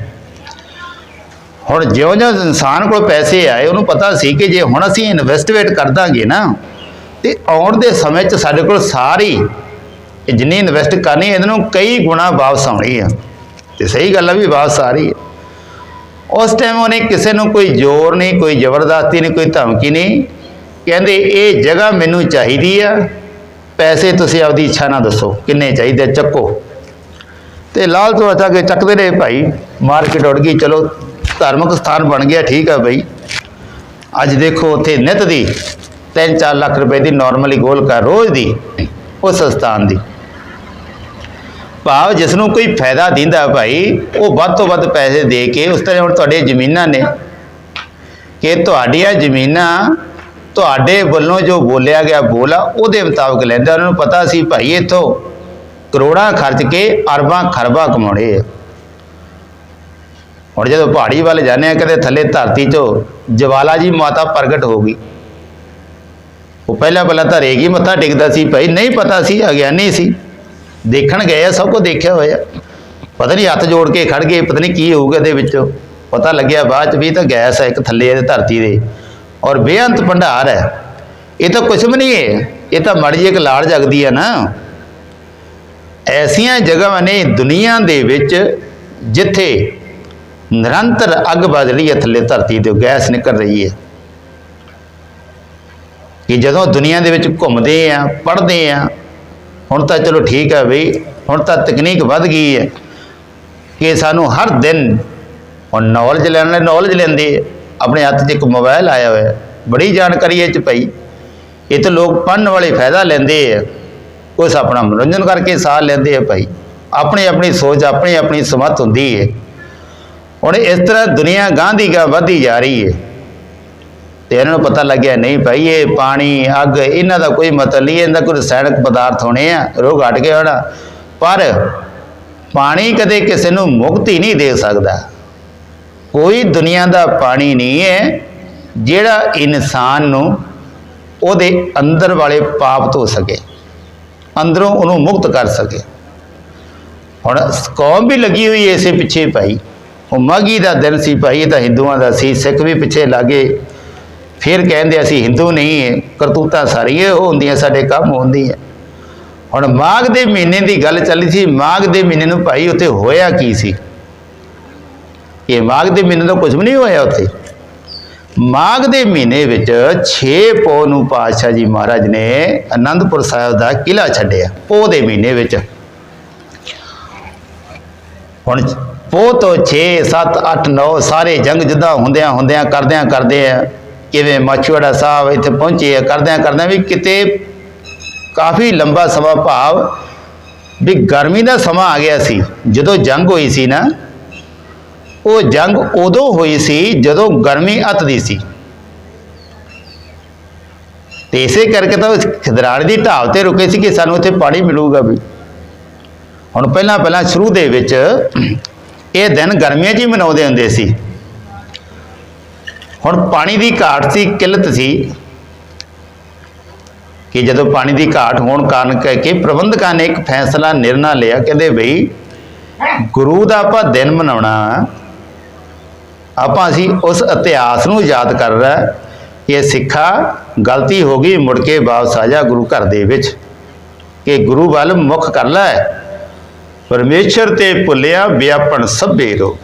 ਹੁਣ ਜਿਉਂ-ਜਿਉਂ ਇਨਸਾਨ ਕੋਲ ਪੈਸੇ ਆਏ, ਉਹਨੂੰ ਪਤਾ ਸੀ ਕਿ ਜੇ ਹੁਣ ਅਸੀਂ ਇਨਵੈਸਟਮੈਂਟ ਕਰ ਦਾਂਗੇ ਨਾ, ਤੇ ਆਉਣ ਦੇ ਸਮੇਂ 'ਚ ਸਾਡੇ ਕੋਲ ਸਾਰੀ ਜਿੰਨੀ ਇਨਵੈਸਟ ਕਰਨੀ ਇਹਦੇ ਨੂੰ ਕਈ ਗੁਣਾ ਵਾਪਸ ਆਉਣੀ ਆ। ਤੇ ਸਹੀ ਗੱਲ ਆ ਵੀ ਵਾਪਸ ਆ ਰਹੀ ਹੈ ਉਸ ਟਾਈਮ ਉਹਨੇ ਕਿਸੇ ਨੂੰ ਕੋਈ ਜ਼ੋਰ ਨਹੀਂ, ਕੋਈ ਜ਼ਬਰਦਸਤੀ ਨਹੀਂ, ਕੋਈ ਧਮਕੀ ਨਹੀਂ। ਕਹਿੰਦੇ, ਇਹ ਜਗ੍ਹਾ ਮੈਨੂੰ ਚਾਹੀਦੀ ਆ ਪੈਸੇ ਤੁਸੀਂ ਆਪਦੀ ਇੱਛਾ ਨਾਲ ਦੱਸੋ, ਕਿੰਨੇ ਚਾਹੀਦੇ, ਚੱਕੋ। ਤੇ ਲਾਲ ਤੋਂ ਅਚਾ ਕੇ ਚੱਕਦੇ ਰਹੇ ਭਾਈ, ਮਾਰਕੀਟ ਉੱਡ ਗਈ, ਚਲੋ, ਧਾਰਮਿਕ ਸਥਾਨ ਬਣ ਗਿਆ, ਠੀਕ ਆ ਭਾਈ ਅੱਜ ਦੇਖੋ ਉੱਥੇ ਨਿਤ ਦੀ 3-4 ਲੱਖ ਰੁਪਏ ਦੀ ਨਾਰਮਲੀ ਗੋਲ ਕਰ ਰੋਜ਼ ਦੀ, ਉਸ ਸਥਾਨ ਦੀ। ਭਾਵ ਜਿਸ ਨੂੰ ਕੋਈ ਫਾਇਦਾ ਦਿੰਦਾ ਭਾਈ, ਉਹ ਵੱਧ ਤੋਂ ਵੱਧ ਪੈਸੇ ਦੇ ਕੇ ਉਸ ਤਰ੍ਹਾਂ ਹੁਣ ਤੁਹਾਡੀਆਂ ਜ਼ਮੀਨਾਂ ਨੇ। ਕਿ ਤੁਹਾਡੀਆਂ ਜ਼ਮੀਨਾਂ ਤੁਹਾਡੇ ਵੱਲੋਂ ਜੋ ਬੋਲਿਆ ਗਿਆ ਬੋਲਾ, ਉਹਦੇ ਮੁਤਾਬਕ ਲੈਂਦੇ, ਉਹਨਾਂ ਨੂੰ ਪਤਾ ਸੀ, ਭਾਈ ਇੱਥੋਂ ਕਰੋੜਾਂ ਖਰਚ ਕੇ ਅਰਬਾਂ ਖਰਬਾਂ ਕਮਾਉਣੇ ਆ। ਹੁਣ ਜਦੋਂ ਪਹਾੜੀ ਵੱਲ ਜਾਂਦੇ ਆ ਕਦੇ ਥੱਲੇ ਧਰਤੀ 'ਚੋਂ ਜਵਾਲਾ ਜੀ ਮਾਤਾ ਪ੍ਰਗਟ ਹੋ ਗਈ। ਉਹ ਪਹਿਲਾਂ ਪਹਿਲਾਂ ਤਾਂ ਰੇਗੀ ਮੱਥਾ ਟੇਕਦਾ ਸੀ, ਭਾਈ ਨਹੀਂ ਪਤਾ ਸੀ, ਅਗਿਆਨੀ ਸੀ। ਦੇਖਣ ਗਏ ਆ, ਸਭ ਕੁਝ ਦੇਖਿਆ ਹੋਇਆ। ਪਤਾ ਨਹੀਂ ਹੱਥ ਜੋੜ ਕੇ ਖੜ ਗਏ, ਪਤਾ ਨਹੀਂ ਕੀ ਹੋਊਗਾ ਇਹਦੇ ਵਿੱਚੋਂ। ਪਤਾ ਲੱਗਿਆ ਬਾਅਦ ਚ ਵੀ ਤਾਂ ਗੈਸ ਹੈ ਇੱਕ ਥੱਲੇ ਇਹਦੇ ਧਰਤੀ ਦੇ। ਔਰ ਬੇਅੰਤ ਭੰਡਾਰ ਹੈ। ਇਹ ਤਾਂ ਕੁਝ ਵੀ ਨਹੀਂ ਹੈ। ਇਹ ਤਾਂ ਮੜ ਜੀ ਇੱਕ ਲਾੜ ਜਗਦੀ ਹੈ ਨਾ। ਐਸੀਆਂ ਜਗ੍ਹਾਵਾਂ ਨੇ ਦੁਨੀਆ ਦੇ ਵਿੱਚ ਜਿੱਥੇ ਨਿਰੰਤਰ ਅੱਗ ਵੱਜ ਰਹੀ ਹੈ, ਥੱਲੇ ਧਰਤੀ ਤੇ ਗੈਸ ਨਿਕਲ ਰਹੀ ਹੈ। ਕਿ ਜਦੋਂ ਦੁਨੀਆ ਦੇ ਵਿੱਚ ਘੁੰਮਦੇ ਆ, ਪੜ੍ਹਦੇ ਆ, ਹੁਣ ਤਾਂ ਚਲੋ ਠੀਕ ਹੈ ਬਈ, ਹੁਣ ਤਾਂ ਤਕਨੀਕ ਵੱਧ ਗਈ ਹੈ ਕਿ ਸਾਨੂੰ ਹਰ ਦਿਨ ਉਹ ਨੌਲੇਜ ਲੈਣ ਲਈ ਨੌਲੇਜ ਲੈਂਦੇ ਆ। ਆਪਣੇ ਹੱਥ 'ਚ ਇੱਕ ਮੋਬਾਈਲ ਆਇਆ ਹੋਇਆ। ਬੜੀ ਜਾਣਕਾਰੀ ਇਹ 'ਚ ਪਈ। ਇਹ ਤਾਂ ਲੋਕ ਪੜ੍ਹਨ ਵਾਲੇ ਫਾਇਦਾ ਲੈਂਦੇ ਆ। ਕੁਛ ਆਪਣਾ ਮਨੋਰੰਜਨ ਕਰਕੇ ਸਾਹ ਲੈਂਦੇ ਆ ਭਾਈ। ਆਪਣੀ ਆਪਣੀ ਸੋਚ, ਆਪਣੀ ਆਪਣੀ ਸਮਤ ਹੁੰਦੀ ਹੈ ਹੁਣ ਇਸ ਤਰ੍ਹਾਂ ਦੁਨੀਆ ਗਾਂਧੀ ਗਾ ਵਧਦੀ ਜਾ ਰਹੀ ਹੈ ਤੇ ਇਹਨਾਂ ਨੂੰ ਪਤਾ ਲੱਗਿਆ ਨਹੀਂ ਭਾਈ, ਇਹ ਪਾਣੀ, ਅੱਗ, ਇਹਨਾਂ ਦਾ ਕੋਈ ਮਤਲਬ ਨਹੀਂ, ਇਹਨਾਂ ਕੋਈ ਰਸਾਇਣਕ ਪਦਾਰਥ ਹੋਣੇ ਆ, ਰੋਗ ਹਟ ਗਿਆ ਹੋਣਾ। ਪਰ ਪਾਣੀ ਕਦੇ ਕਿਸੇ ਨੂੰ ਮੁਕਤੀ ਨਹੀਂ ਦੇ ਸਕਦਾ। ਕੋਈ ਦੁਨੀਆ ਦਾ ਪਾਣੀ ਨਹੀਂ ਹੈ, ਜਿਹੜਾ ਇਨਸਾਨ ਨੂੰ ਉਹਦੇ ਅੰਦਰ ਵਾਲੇ ਪਾਪ ਧੋ ਸਕੇ, ਅੰਦਰੋਂ ਉਹਨੂੰ ਮੁਕਤ ਕਰ ਸਕੇ। ਹੁਣ ਕੌਮ ਵੀ ਲੱਗੀ ਹੋਈ ਐ ਇਸੇ ਪਿੱਛੇ ਭਾਈ। ਉਹ ਮਾਗੀ ਦਾ ਦਿਨ ਸੀ ਭਾਈ, ਇਹ ਤਾਂ ਹਿੰਦੂਆਂ ਦਾ ਸੀ, ਸਿੱਖ ਵੀ ਪਿੱਛੇ ਲਾਗੇ। ਫਿਰ ਕਹਿੰਦੇ ਅਸੀਂ ਹਿੰਦੂ ਨਹੀਂ ਹੈ ਕਰਤੂਤਾਂ ਸਾਰੀਆਂ ਉਹ ਹੁੰਦੀਆਂ, ਸਾਡੇ ਕੰਮ ਹੁੰਦੀਆਂ ਹੁਣ ਮਾਘ ਦੇ ਮਹੀਨੇ ਦੀ ਗੱਲ ਚੱਲੀ ਸੀ, ਮਾਘ ਦੇ ਮਹੀਨੇ ਨੂੰ ਭਾਈ ਉੱਥੇ ਹੋਇਆ ਕੀ ਸੀ? ਇਹ ਮਾਘ ਦੇ ਮਹੀਨੇ ਤੋਂ ਕੁਝ ਵੀ ਨਹੀਂ ਹੋਇਆ ਉੱਥੇ। ਮਾਘ ਦੇ ਮਹੀਨੇ ਵਿੱਚ 6 ਪੋ ਨੂੰ ਪਾਤਸ਼ਾਹ ਜੀ ਮਹਾਰਾਜ ਨੇ ਆਨੰਦਪੁਰ ਸਾਹਿਬ ਦਾ ਕਿਲਾ ਛੱਡਿਆ ਪੋ ਦੇ ਮਹੀਨੇ ਵਿੱਚ। ਹੁਣ ਪੋ ਤੋਂ 6 7 8 9 ਸਾਰੇ ਜੰਗ ਜਿੱਦਾਂ ਹੁੰਦਿਆਂ ਹੁੰਦਿਆਂ, ਕਰਦਿਆਂ ਕਰਦੇ ਆ, ਕਿਵੇਂ ਮਾਛੂੜਾ ਸਾਹਿਬ ਇੱਥੇ ਪਹੁੰਚੇ ਆ, ਕਰਦਿਆਂ ਕਰਦਿਆਂ ਵੀ ਕਿਤੇ ਕਾਫੀ ਲੰਬਾ ਸਮਾਂ ਭਾਵ ਵੀ ਗਰਮੀ ਦਾ ਸਮਾਂ ਆ ਗਿਆ ਸੀ। ਜਦੋਂ ਜੰਗ ਹੋਈ ਸੀ ਨਾ ਉਹ ਜੰਗ ਉਦੋਂ ਹੋਈ ਸੀ ਜਦੋਂ ਗਰਮੀ ਅਤਦੀ ਸੀ। ਤੇ ਇਸੇ ਕਰਕੇ ਤਾਂ ਖਿਦਰਾਣੇ ਦੀ ਢਾਲ ਤੇ ਰੁਕੇ ਸੀ ਕਿ ਸਾਨੂੰ ਉੱਥੇ ਪਾਣੀ ਮਿਲੂਗਾ ਵੀ। ਹੁਣ ਪਹਿਲਾਂ ਪਹਿਲਾਂ ਸ਼ੁਰੂ ਦੇ ਵਿੱਚ ਇਹ ਦਿਨ ਗਰਮੀਆਂ 'ਚ ਹੀ ਮਨਾਉਂਦੇ ਹੁੰਦੇ ਸੀ। ਹੁਣ ਪਾਣੀ ਦੀ ਘਾਟ ਸੀ, ਕਿੱਲਤ ਸੀ ਕਿ ਜਦੋਂ ਪਾਣੀ ਦੀ ਘਾਟ ਹੋਣ ਕਾਰਨ ਕਰਕੇ ਪ੍ਰਬੰਧਕਾਂ ਨੇ ਇੱਕ ਫੈਸਲਾ ਨਿਰਣਾ ਲਿਆ, ਕਹਿੰਦੇ ਬਈ ਗੁਰੂ ਦਾ ਆਪਾਂ ਦਿਨ ਮਨਾਉਣਾ। ਆਪਾਂ ਅਸੀਂ ਉਸ ਇਤਿਹਾਸ ਨੂੰ ਯਾਦ ਕਰ ਰਹਾ ਕਿ ਸਿੱਖਾ ਗਲਤੀ ਹੋ ਗਈ ਮੁੜ ਕੇ ਵਾਪਸ ਆ ਜਾ ਗੁਰੂ ਘਰ ਦੇ ਵਿੱਚ ਕਿ ਗੁਰੂ ਵੱਲ ਮੁਖ ਕਰ ਲੈ। ਪਰਮੇਸ਼ਰ ਤੇ ਭੁੱਲਿਆ ਵਿਆਪਣ ਸਭੇ ਰੋ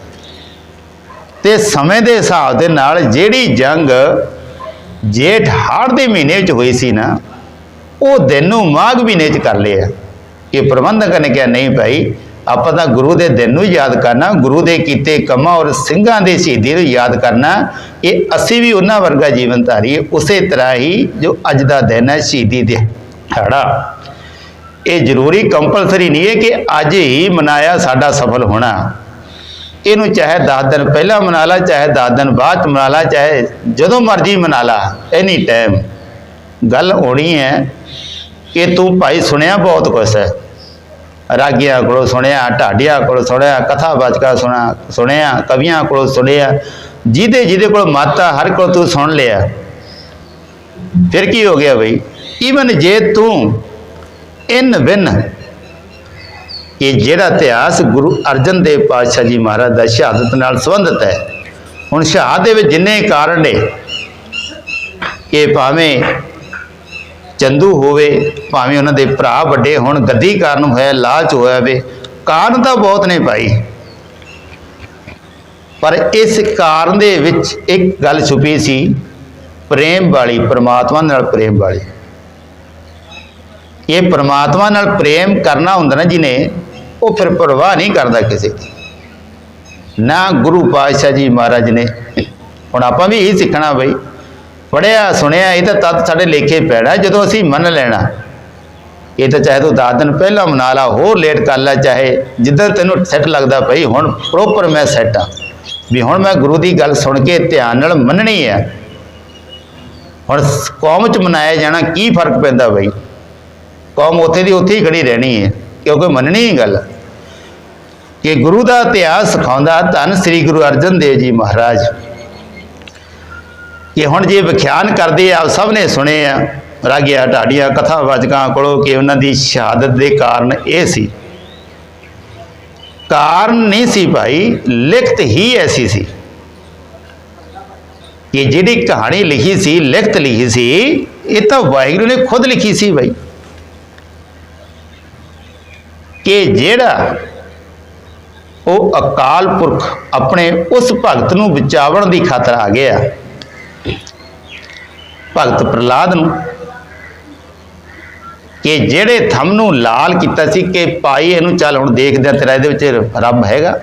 ਤੇ ਸਮੇਂ ਦੇ ਹਿਸਾਬ ਦੇ ਨਾਲ ਜਿਹੜੀ ਜੰਗ ਜੇਠ ਹਾੜ ਦੇ ਮਹੀਨੇ ਵਿੱਚ ਹੋਈ ਸੀ ਨਾ, ਉਹ ਦਿਨ ਨੂੰ ਮਾਘ ਮਹੀਨੇ 'ਚ ਕਰ ਲਿਆ। ਇਹ ਪ੍ਰਬੰਧਕ ਨੇ ਕਿਹਾ, ਨਹੀਂ ਭਾਈ ਆਪਾਂ ਤਾਂ ਗੁਰੂ ਦੇ ਦਿਨ ਨੂੰ ਯਾਦ ਕਰਨਾ, ਗੁਰੂ ਦੇ ਕੀਤੇ ਕੰਮਾਂ ਔਰ ਸਿੰਘਾਂ ਦੇ ਸ਼ਹੀਦੀ ਨੂੰ ਯਾਦ ਕਰਨਾ, ਇਹ ਅਸੀਂ ਵੀ ਉਹਨਾਂ ਵਰਗਾ ਜੀਵਨ ਧਾਰੀਏ ਉਸੇ ਤਰ੍ਹਾਂ ਹੀ ਜੋ ਅੱਜ ਦਾ ਦਿਨ ਹੈ, ਸ਼ਹੀਦੀ ਦਿਹਾੜਾ ਇਹ ਜ਼ਰੂਰੀ ਕੰਪਲਸਰੀ ਨਹੀਂ ਹੈ ਕਿ ਅੱਜ ਹੀ ਮਨਾਇਆ ਸਾਡਾ ਸਫਲ ਹੋਣਾ। ਇਹਨੂੰ ਚਾਹੇ 10 ਦਿਨ ਪਹਿਲਾਂ ਮਨਾ ਲਾ, ਚਾਹੇ 10 ਦਿਨ ਬਾਅਦ ਚ ਮਨਾ ਲਾ, ਚਾਹੇ ਜਦੋਂ ਮਰਜ਼ੀ ਮਨਾ ਲਾ ਐਨੀ ਟਾਈਮ ਗੱਲ ਹੋਣੀ ਹੈ ਕਿ ਤੂੰ ਭਾਈ ਸੁਣਿਆ ਬਹੁਤ ਕੁਛ ਹੈ। ਰਾਗੀਆਂ ਕੋਲੋਂ ਸੁਣਿਆ, ਢਾਡੀਆਂ ਕੋਲੋਂ ਸੁਣਿਆ, ਕਥਾ ਵਾਚਕਾਂ ਸੁਣਾ, ਸੁਣਿਆ, ਕਵੀਆਂ ਕੋਲੋਂ ਸੁਣਿਆ, ਜਿਹਦੇ ਜਿਹਦੇ ਕੋਲ ਮਾਤਾ ਹਰ ਕੋਲ ਤੂੰ ਸੁਣ ਲਿਆ। ਫਿਰ ਕੀ ਹੋ ਗਿਆ ਬਈ? ਈਵਨ ਜੇ ਤੂੰ ਇਨ ਵਿਨ ਇਹ ਜਿਹੜਾ ਇਤਿਹਾਸ ਗੁਰੂ ਅਰਜਨ ਦੇਵ ਪਾਤਸ਼ਾਹ ਜੀ ਮਹਾਰਾਜ ਦਾ ਸ਼ਹਾਦਤ ਨਾਲ ਸੰਬੰਧਿਤ ਹੈ, ਹੁਣ ਸ਼ਹਾਦਤ ਦੇ ਵਿੱਚ ਜਿੰਨੇ ਕਾਰਨ ਨੇ ਕਿ ਭਾਵੇਂ ਚੰਦੂ ਹੋਵੇ, ਭਾਵੇਂ ਉਹਨਾਂ ਦੇ ਭਰਾ ਵੱਡੇ ਹੋਣ, ਗੱਦੀ ਕਾਰਨ ਹੋਇਆ, ਲਾਲਚ ਹੋਇਆ ਵੇ, ਕਾਰਨ ਤਾਂ ਬਹੁਤ ਨੇ ਭਾਈ। ਪਰ ਇਸ ਕਾਰਨ ਦੇ ਵਿੱਚ ਇੱਕ ਗੱਲ ਛੁਪੀ ਸੀ, ਪ੍ਰੇਮ ਵਾਲੀ, ਪ੍ਰਮਾਤਮਾ ਨਾਲ ਪ੍ਰੇਮ ਵਾਲੀ। ਇਹ ਪ੍ਰਮਾਤਮਾ ਨਾਲ ਪ੍ਰੇਮ ਕਰਨਾ ਹੁੰਦਾ ਨਾ ਜਿਹਨੇ, ਉਹ ਫਿਰ ਪਰਵਾਹ ਨਹੀਂ ਕਰਦਾ ਕਿਸੇ ਦੀ। ਨਾ ਗੁਰੂ ਪਾਤਸ਼ਾਹ ਜੀ ਮਹਾਰਾਜ ਨੇ, ਹੁਣ ਆਪਾਂ ਵੀ ਇਹ ਸਿੱਖਣਾ ਬਈ। ਪੜਿਆ ਸੁਣਿਆ, ਇਹ ਤਾਂ ਤਦ ਸਾਡੇ ਲੇਖੇ ਪੈਣਾ, ਜਦੋਂ ਅਸੀਂ ਮੰਨ ਲੈਣਾ। ਇਹ ਤਾਂ ਚਾਹੇ ਤੂੰ 10 ਦਿਨ ਪਹਿਲਾਂ ਮਨਾ ਲਾ, ਹੋਰ ਲੇਟ ਕਰ ਲੈ, ਚਾਹੇ ਜਿੱਦਾਂ ਤੈਨੂੰ ਸੈੱਟ ਲੱਗਦਾ ਭਈ ਹੁਣ ਪ੍ਰੋਪਰ ਮੈਂ ਸੈੱਟ ਆ। ਵੀ ਹੁਣ ਮੈਂ ਗੁਰੂ ਦੀ ਗੱਲ ਸੁਣ ਕੇ ਧਿਆਨ ਨਾਲ ਮੰਨਣੀ ਆ। ਹੁਣ ਕੌਮ ਚ ਮਨਾਇਆ ਜਾਣਾ ਕੀ ਫ਼ਰਕ ਪੈਂਦਾ ਬਈ? ਕੌਮ ਉੱਥੇ ਦੀ ਉੱਥੇ ਹੀ ਖੜੀ ਰਹਿਣੀ ਹੈ ਕਿਉਂਕਿ ਮੰਨਣੀ ਹੀ ਗੱਲ? ਕਿ ਗੁਰੂ ਦਾ ਇਤਿਹਾਸ ਸਿਖਾਉਂਦਾ ਧੰਨ ਸ੍ਰੀ ਗੁਰੂ ਅਰਜਨ ਦੇਵ ਜੀ ਮਹਾਰਾਜ ਕਿ ਹੁਣ ਜੇ ਵਿਖਿਆਨ ਕਰਦੇ ਆ, ਸਭ ਨੇ ਸੁਣੇ ਆ। ਰਾਗੀਆਂ ਢਾਡੀਆਂ ਕਥਾ ਵਾਚਕਾਂ ਕੋਲੋਂ ਕਿ ਉਹਨਾਂ ਦੀ ਸ਼ਹਾਦਤ ਦੇ ਕਾਰਨ ਇਹ ਸੀ। ਕਾਰਨ ਨਹੀਂ ਸੀ ਭਾਈ, ਲਿਖਤ ਹੀ ਐਸੀ ਸੀ। ਕਿ ਜਿਹੜੀ ਕਹਾਣੀ ਲਿਖੀ ਸੀ, ਲਿਖਤ ਲਿਖੀ ਸੀ, ਇਹ ਤਾਂ ਵਾਹਿਗੁਰੂ ਨੇ ਖੁਦ ਲਿਖੀ ਸੀ ਭਾਈ। ਕਿ ਜਿਹੜਾ ਉਹ ਅਕਾਲ ਪੁਰਖ ਆਪਣੇ ਉਸ ਭਗਤ ਨੂੰ ਬਚਾਵਣ ਦੀ ਖਾਤਰ ਆ ਗਿਆ। ਭਗਤ ਪ੍ਰਲਾਦ ਨੂੰ ਕਿ ਜਿਹੜੇ ਥੰਮ ਨੂੰ ਲਾਲ ਕੀਤਾ ਸੀ ਕਿ ਭਾਈ ਇਹਨੂੰ ਚੱਲ ਹੁਣ ਦੇਖਦੇ ਤੇਰਾ ਇਹਦੇ ਵਿੱਚ ਰੱਬ ਹੈਗਾ।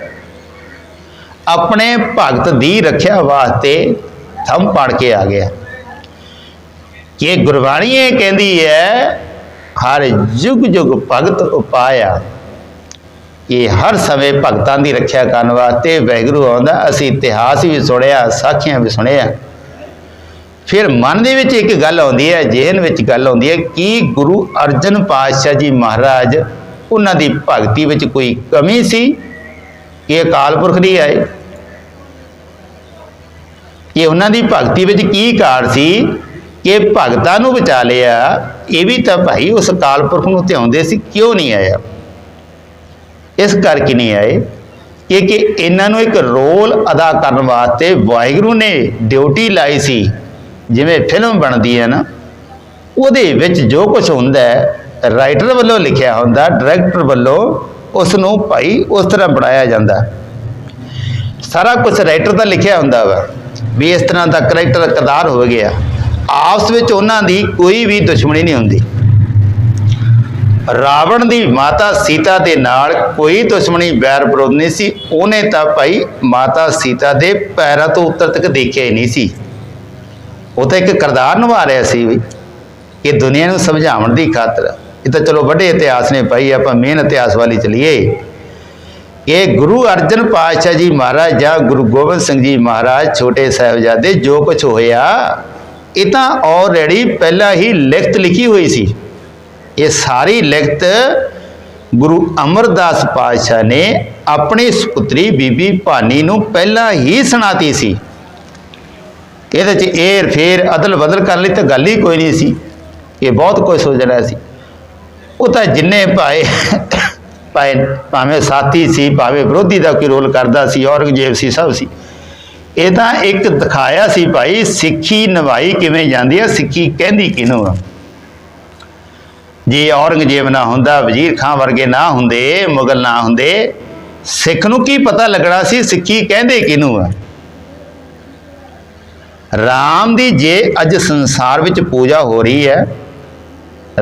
ਆਪਣੇ ਭਗਤ ਦੀ ਰੱਖਿਆ ਵਾਸਤੇ ਥੰਮ ਪਾੜ ਕੇ ਆ ਗਿਆ। ਕਿ ਗੁਰਬਾਣੀ ਇਹ ਕਹਿੰਦੀ ਹੈ, ਹਰ ਯੁਗ ਯੁਗ ਭਗਤ ਉਪਾਇਆ। ਇਹ ਹਰ ਸਮੇਂ ਭਗਤਾਂ ਦੀ ਰੱਖਿਆ ਕਰਨ ਵਾਸਤੇ ਵੈਗਰੂ ਆਉਂਦਾ, ਅਸੀਂ ਇਤਿਹਾਸ ਵੀ ਸੁਣਿਆ, ਸਾਖੀਆਂ ਵੀ ਸੁਣਿਆ। ਫਿਰ ਮਨ ਦੇ ਵਿੱਚ ਇੱਕ ਗੱਲ ਆਉਂਦੀ ਹੈ, ਜਿਹਨ ਵਿੱਚ ਗੱਲ ਆਉਂਦੀ ਹੈ ਕਿ ਗੁਰੂ ਅਰਜਨ ਪਾਤਸ਼ਾਹ ਜੀ ਮਹਾਰਾਜ ਉਹਨਾਂ ਦੀ ਭਗਤੀ ਵਿੱਚ ਕੋਈ ਕਮੀ ਸੀ? ਕਿ ਅਕਾਲ ਪੁਰਖ ਨਹੀਂ ਆਏ? ਕਿ ਉਹਨਾਂ ਦੀ ਭਗਤੀ ਵਿੱਚ ਕੀ ਕਾਰ ਸੀ? ਕਿ ਭਗਤਾਂ ਨੂੰ ਬਚਾ ਲਿਆ? ਇਹ ਵੀ ਤਾਂ ਭਾਈ ਉਸ ਅਕਾਲ ਪੁਰਖ ਨੂੰ ਧਿਆਉਂਦੇ ਸੀ, ਕਿਉਂ ਨਹੀਂ ਆਇਆ? ਇਸ ਕਰਕੇ ਨਹੀਂ ਆਏ ਕਿ ਕਿ ਇਹਨਾਂ ਨੂੰ ਇੱਕ ਰੋਲ ਅਦਾ ਕਰਨ ਵਾਸਤੇ ਵਾਹਿਗੁਰੂ ਨੇ ਡਿਊਟੀ ਲਾਈ ਸੀ। ਜਿਵੇਂ ਫਿਲਮ ਬਣਦੀ ਹੈ ਨਾ, ਉਹਦੇ ਵਿੱਚ ਜੋ ਕੁਝ ਹੁੰਦਾ ਹੈ ਰਾਈਟਰ ਵੱਲੋਂ ਲਿਖਿਆ ਹੁੰਦਾ ਡਾਇਰੈਕਟਰ ਵੱਲੋਂ ਉਸ ਨੂੰ ਭਾਈ ਉਸ ਤਰ੍ਹਾਂ ਬਣਾਇਆ ਜਾਂਦਾ। ਸਾਰਾ ਕੁਝ ਰਾਈਟਰ ਦਾ ਲਿਖਿਆ ਹੁੰਦਾ ਵਾ, ਵੀ ਇਸ ਤਰ੍ਹਾਂ ਦਾ ਕਰੈਕਟਰ ਕਿਰਦਾਰ ਹੋ ਗਿਆ। ਆਪਸ ਵਿੱਚ ਉਹਨਾਂ ਦੀ ਕੋਈ ਵੀ ਦੁਸ਼ਮਣੀ ਨਹੀਂ ਹੁੰਦੀ। ਰਾਵਣ ਦੀ ਮਾਤਾ ਸੀਤਾ ਦੇ ਨਾਲ ਕੋਈ ਦੁਸ਼ਮਣੀ ਵੈਰ ਵਿਰੋਧ ਨਹੀਂ ਸੀ, ਉਹਨੇ ਤਾਂ ਭਾਈ ਮਾਤਾ ਸੀਤਾ ਦੇ ਪੈਰਾਂ ਤੋਂ ਉੱਤਰ ਤੱਕ ਦੇਖਿਆ ਹੀ ਨਹੀਂ ਸੀ। ਉਹ ਤਾਂ ਇੱਕ ਕਿਰਦਾਰ ਨਿਭਾ ਰਿਹਾ ਸੀ ਵੀ ਇਹ ਦੁਨੀਆ ਨੂੰ ਸਮਝਾਉਣ ਦੀ ਖਾਤਰ। ਇਹ ਤਾਂ ਚਲੋ ਵੱਡੇ ਇਤਿਹਾਸ ਨੇ ਭਾਈ, ਆਪਾਂ ਮੇਨ ਇਤਿਹਾਸ ਵਾਲੀ ਚਲੀਏ। ਇਹ ਗੁਰੂ ਅਰਜਨ ਪਾਤਸ਼ਾਹ ਜੀ ਮਹਾਰਾਜ ਜਾਂ ਗੁਰੂ ਗੋਬਿੰਦ ਸਿੰਘ ਜੀ ਮਹਾਰਾਜ ਛੋਟੇ ਸਾਹਿਬਜ਼ਾਦੇ ਜੋ ਕੁਝ ਹੋਇਆ, ਇਹ ਤਾਂ ਆਲਰੇਡੀ ਪਹਿਲਾਂ ਹੀ ਲਿਖਤ ਲਿਖੀ ਹੋਈ ਸੀ। ਇਹ ਸਾਰੀ ਲਿਖਤ ਗੁਰੂ ਅਮਰਦਾਸ ਪਾਤਸ਼ਾਹ ਨੇ ਆਪਣੀ ਸੁਪੁੱਤਰੀ ਬੀਬੀ ਭਾਨੀ ਨੂੰ ਪਹਿਲਾਂ ਹੀ ਸੁਣਾਤੀ ਸੀ। ਇਹਦੇ ਚ ਏਰ ਫੇਰ ਅਦਲ ਬਦਲ ਕਰਨ ਲਈ ਤਾਂ ਗੱਲ ਹੀ ਕੋਈ ਨਹੀਂ ਸੀ। ਇਹ ਬਹੁਤ ਕੁਝ ਰਿਹਾ ਸੀ। ਉਹ ਤਾਂ ਜਿੰਨੇ ਭਾਏ ਭਾਵੇਂ ਭਾਵੇਂ ਸਾਥੀ ਸੀ, ਭਾਵੇਂ ਵਿਰੋਧੀ ਦਾ ਕੋਈ ਰੋਲ ਕਰਦਾ ਸੀ, ਔਰੰਗਜ਼ੇਬ ਸੀ, ਸਭ ਸੀ। ਇਹ ਤਾਂ ਇੱਕ ਦਿਖਾਇਆ ਸੀ ਭਾਈ, ਸਿੱਖੀ ਨਿਭਾਈ ਕਿਵੇਂ ਜਾਂਦੀ ਹੈ ਸਿੱਖੀ ਕਹਿੰਦੀ ਕਿਹਨੂੰ ਆ? ਜੇ ਔਰੰਗਜ਼ੇਬ ਨਾ ਹੁੰਦਾ, ਵਜ਼ੀਰ ਖਾਂ ਵਰਗੇ ਨਾ ਹੁੰਦੇ, ਮੁਗਲ ਨਾ ਹੁੰਦੇ, ਸਿੱਖ ਨੂੰ ਕੀ ਪਤਾ ਲੱਗਣਾ ਸੀ, ਸਿੱਖੀ ਕਹਿੰਦੇ ਕਿਹਨੂੰ ਆ? ਰਾਮ ਦੀ ਜੇ ਅੱਜ ਸੰਸਾਰ ਵਿੱਚ ਪੂਜਾ ਹੋ ਰਹੀ ਹੈ,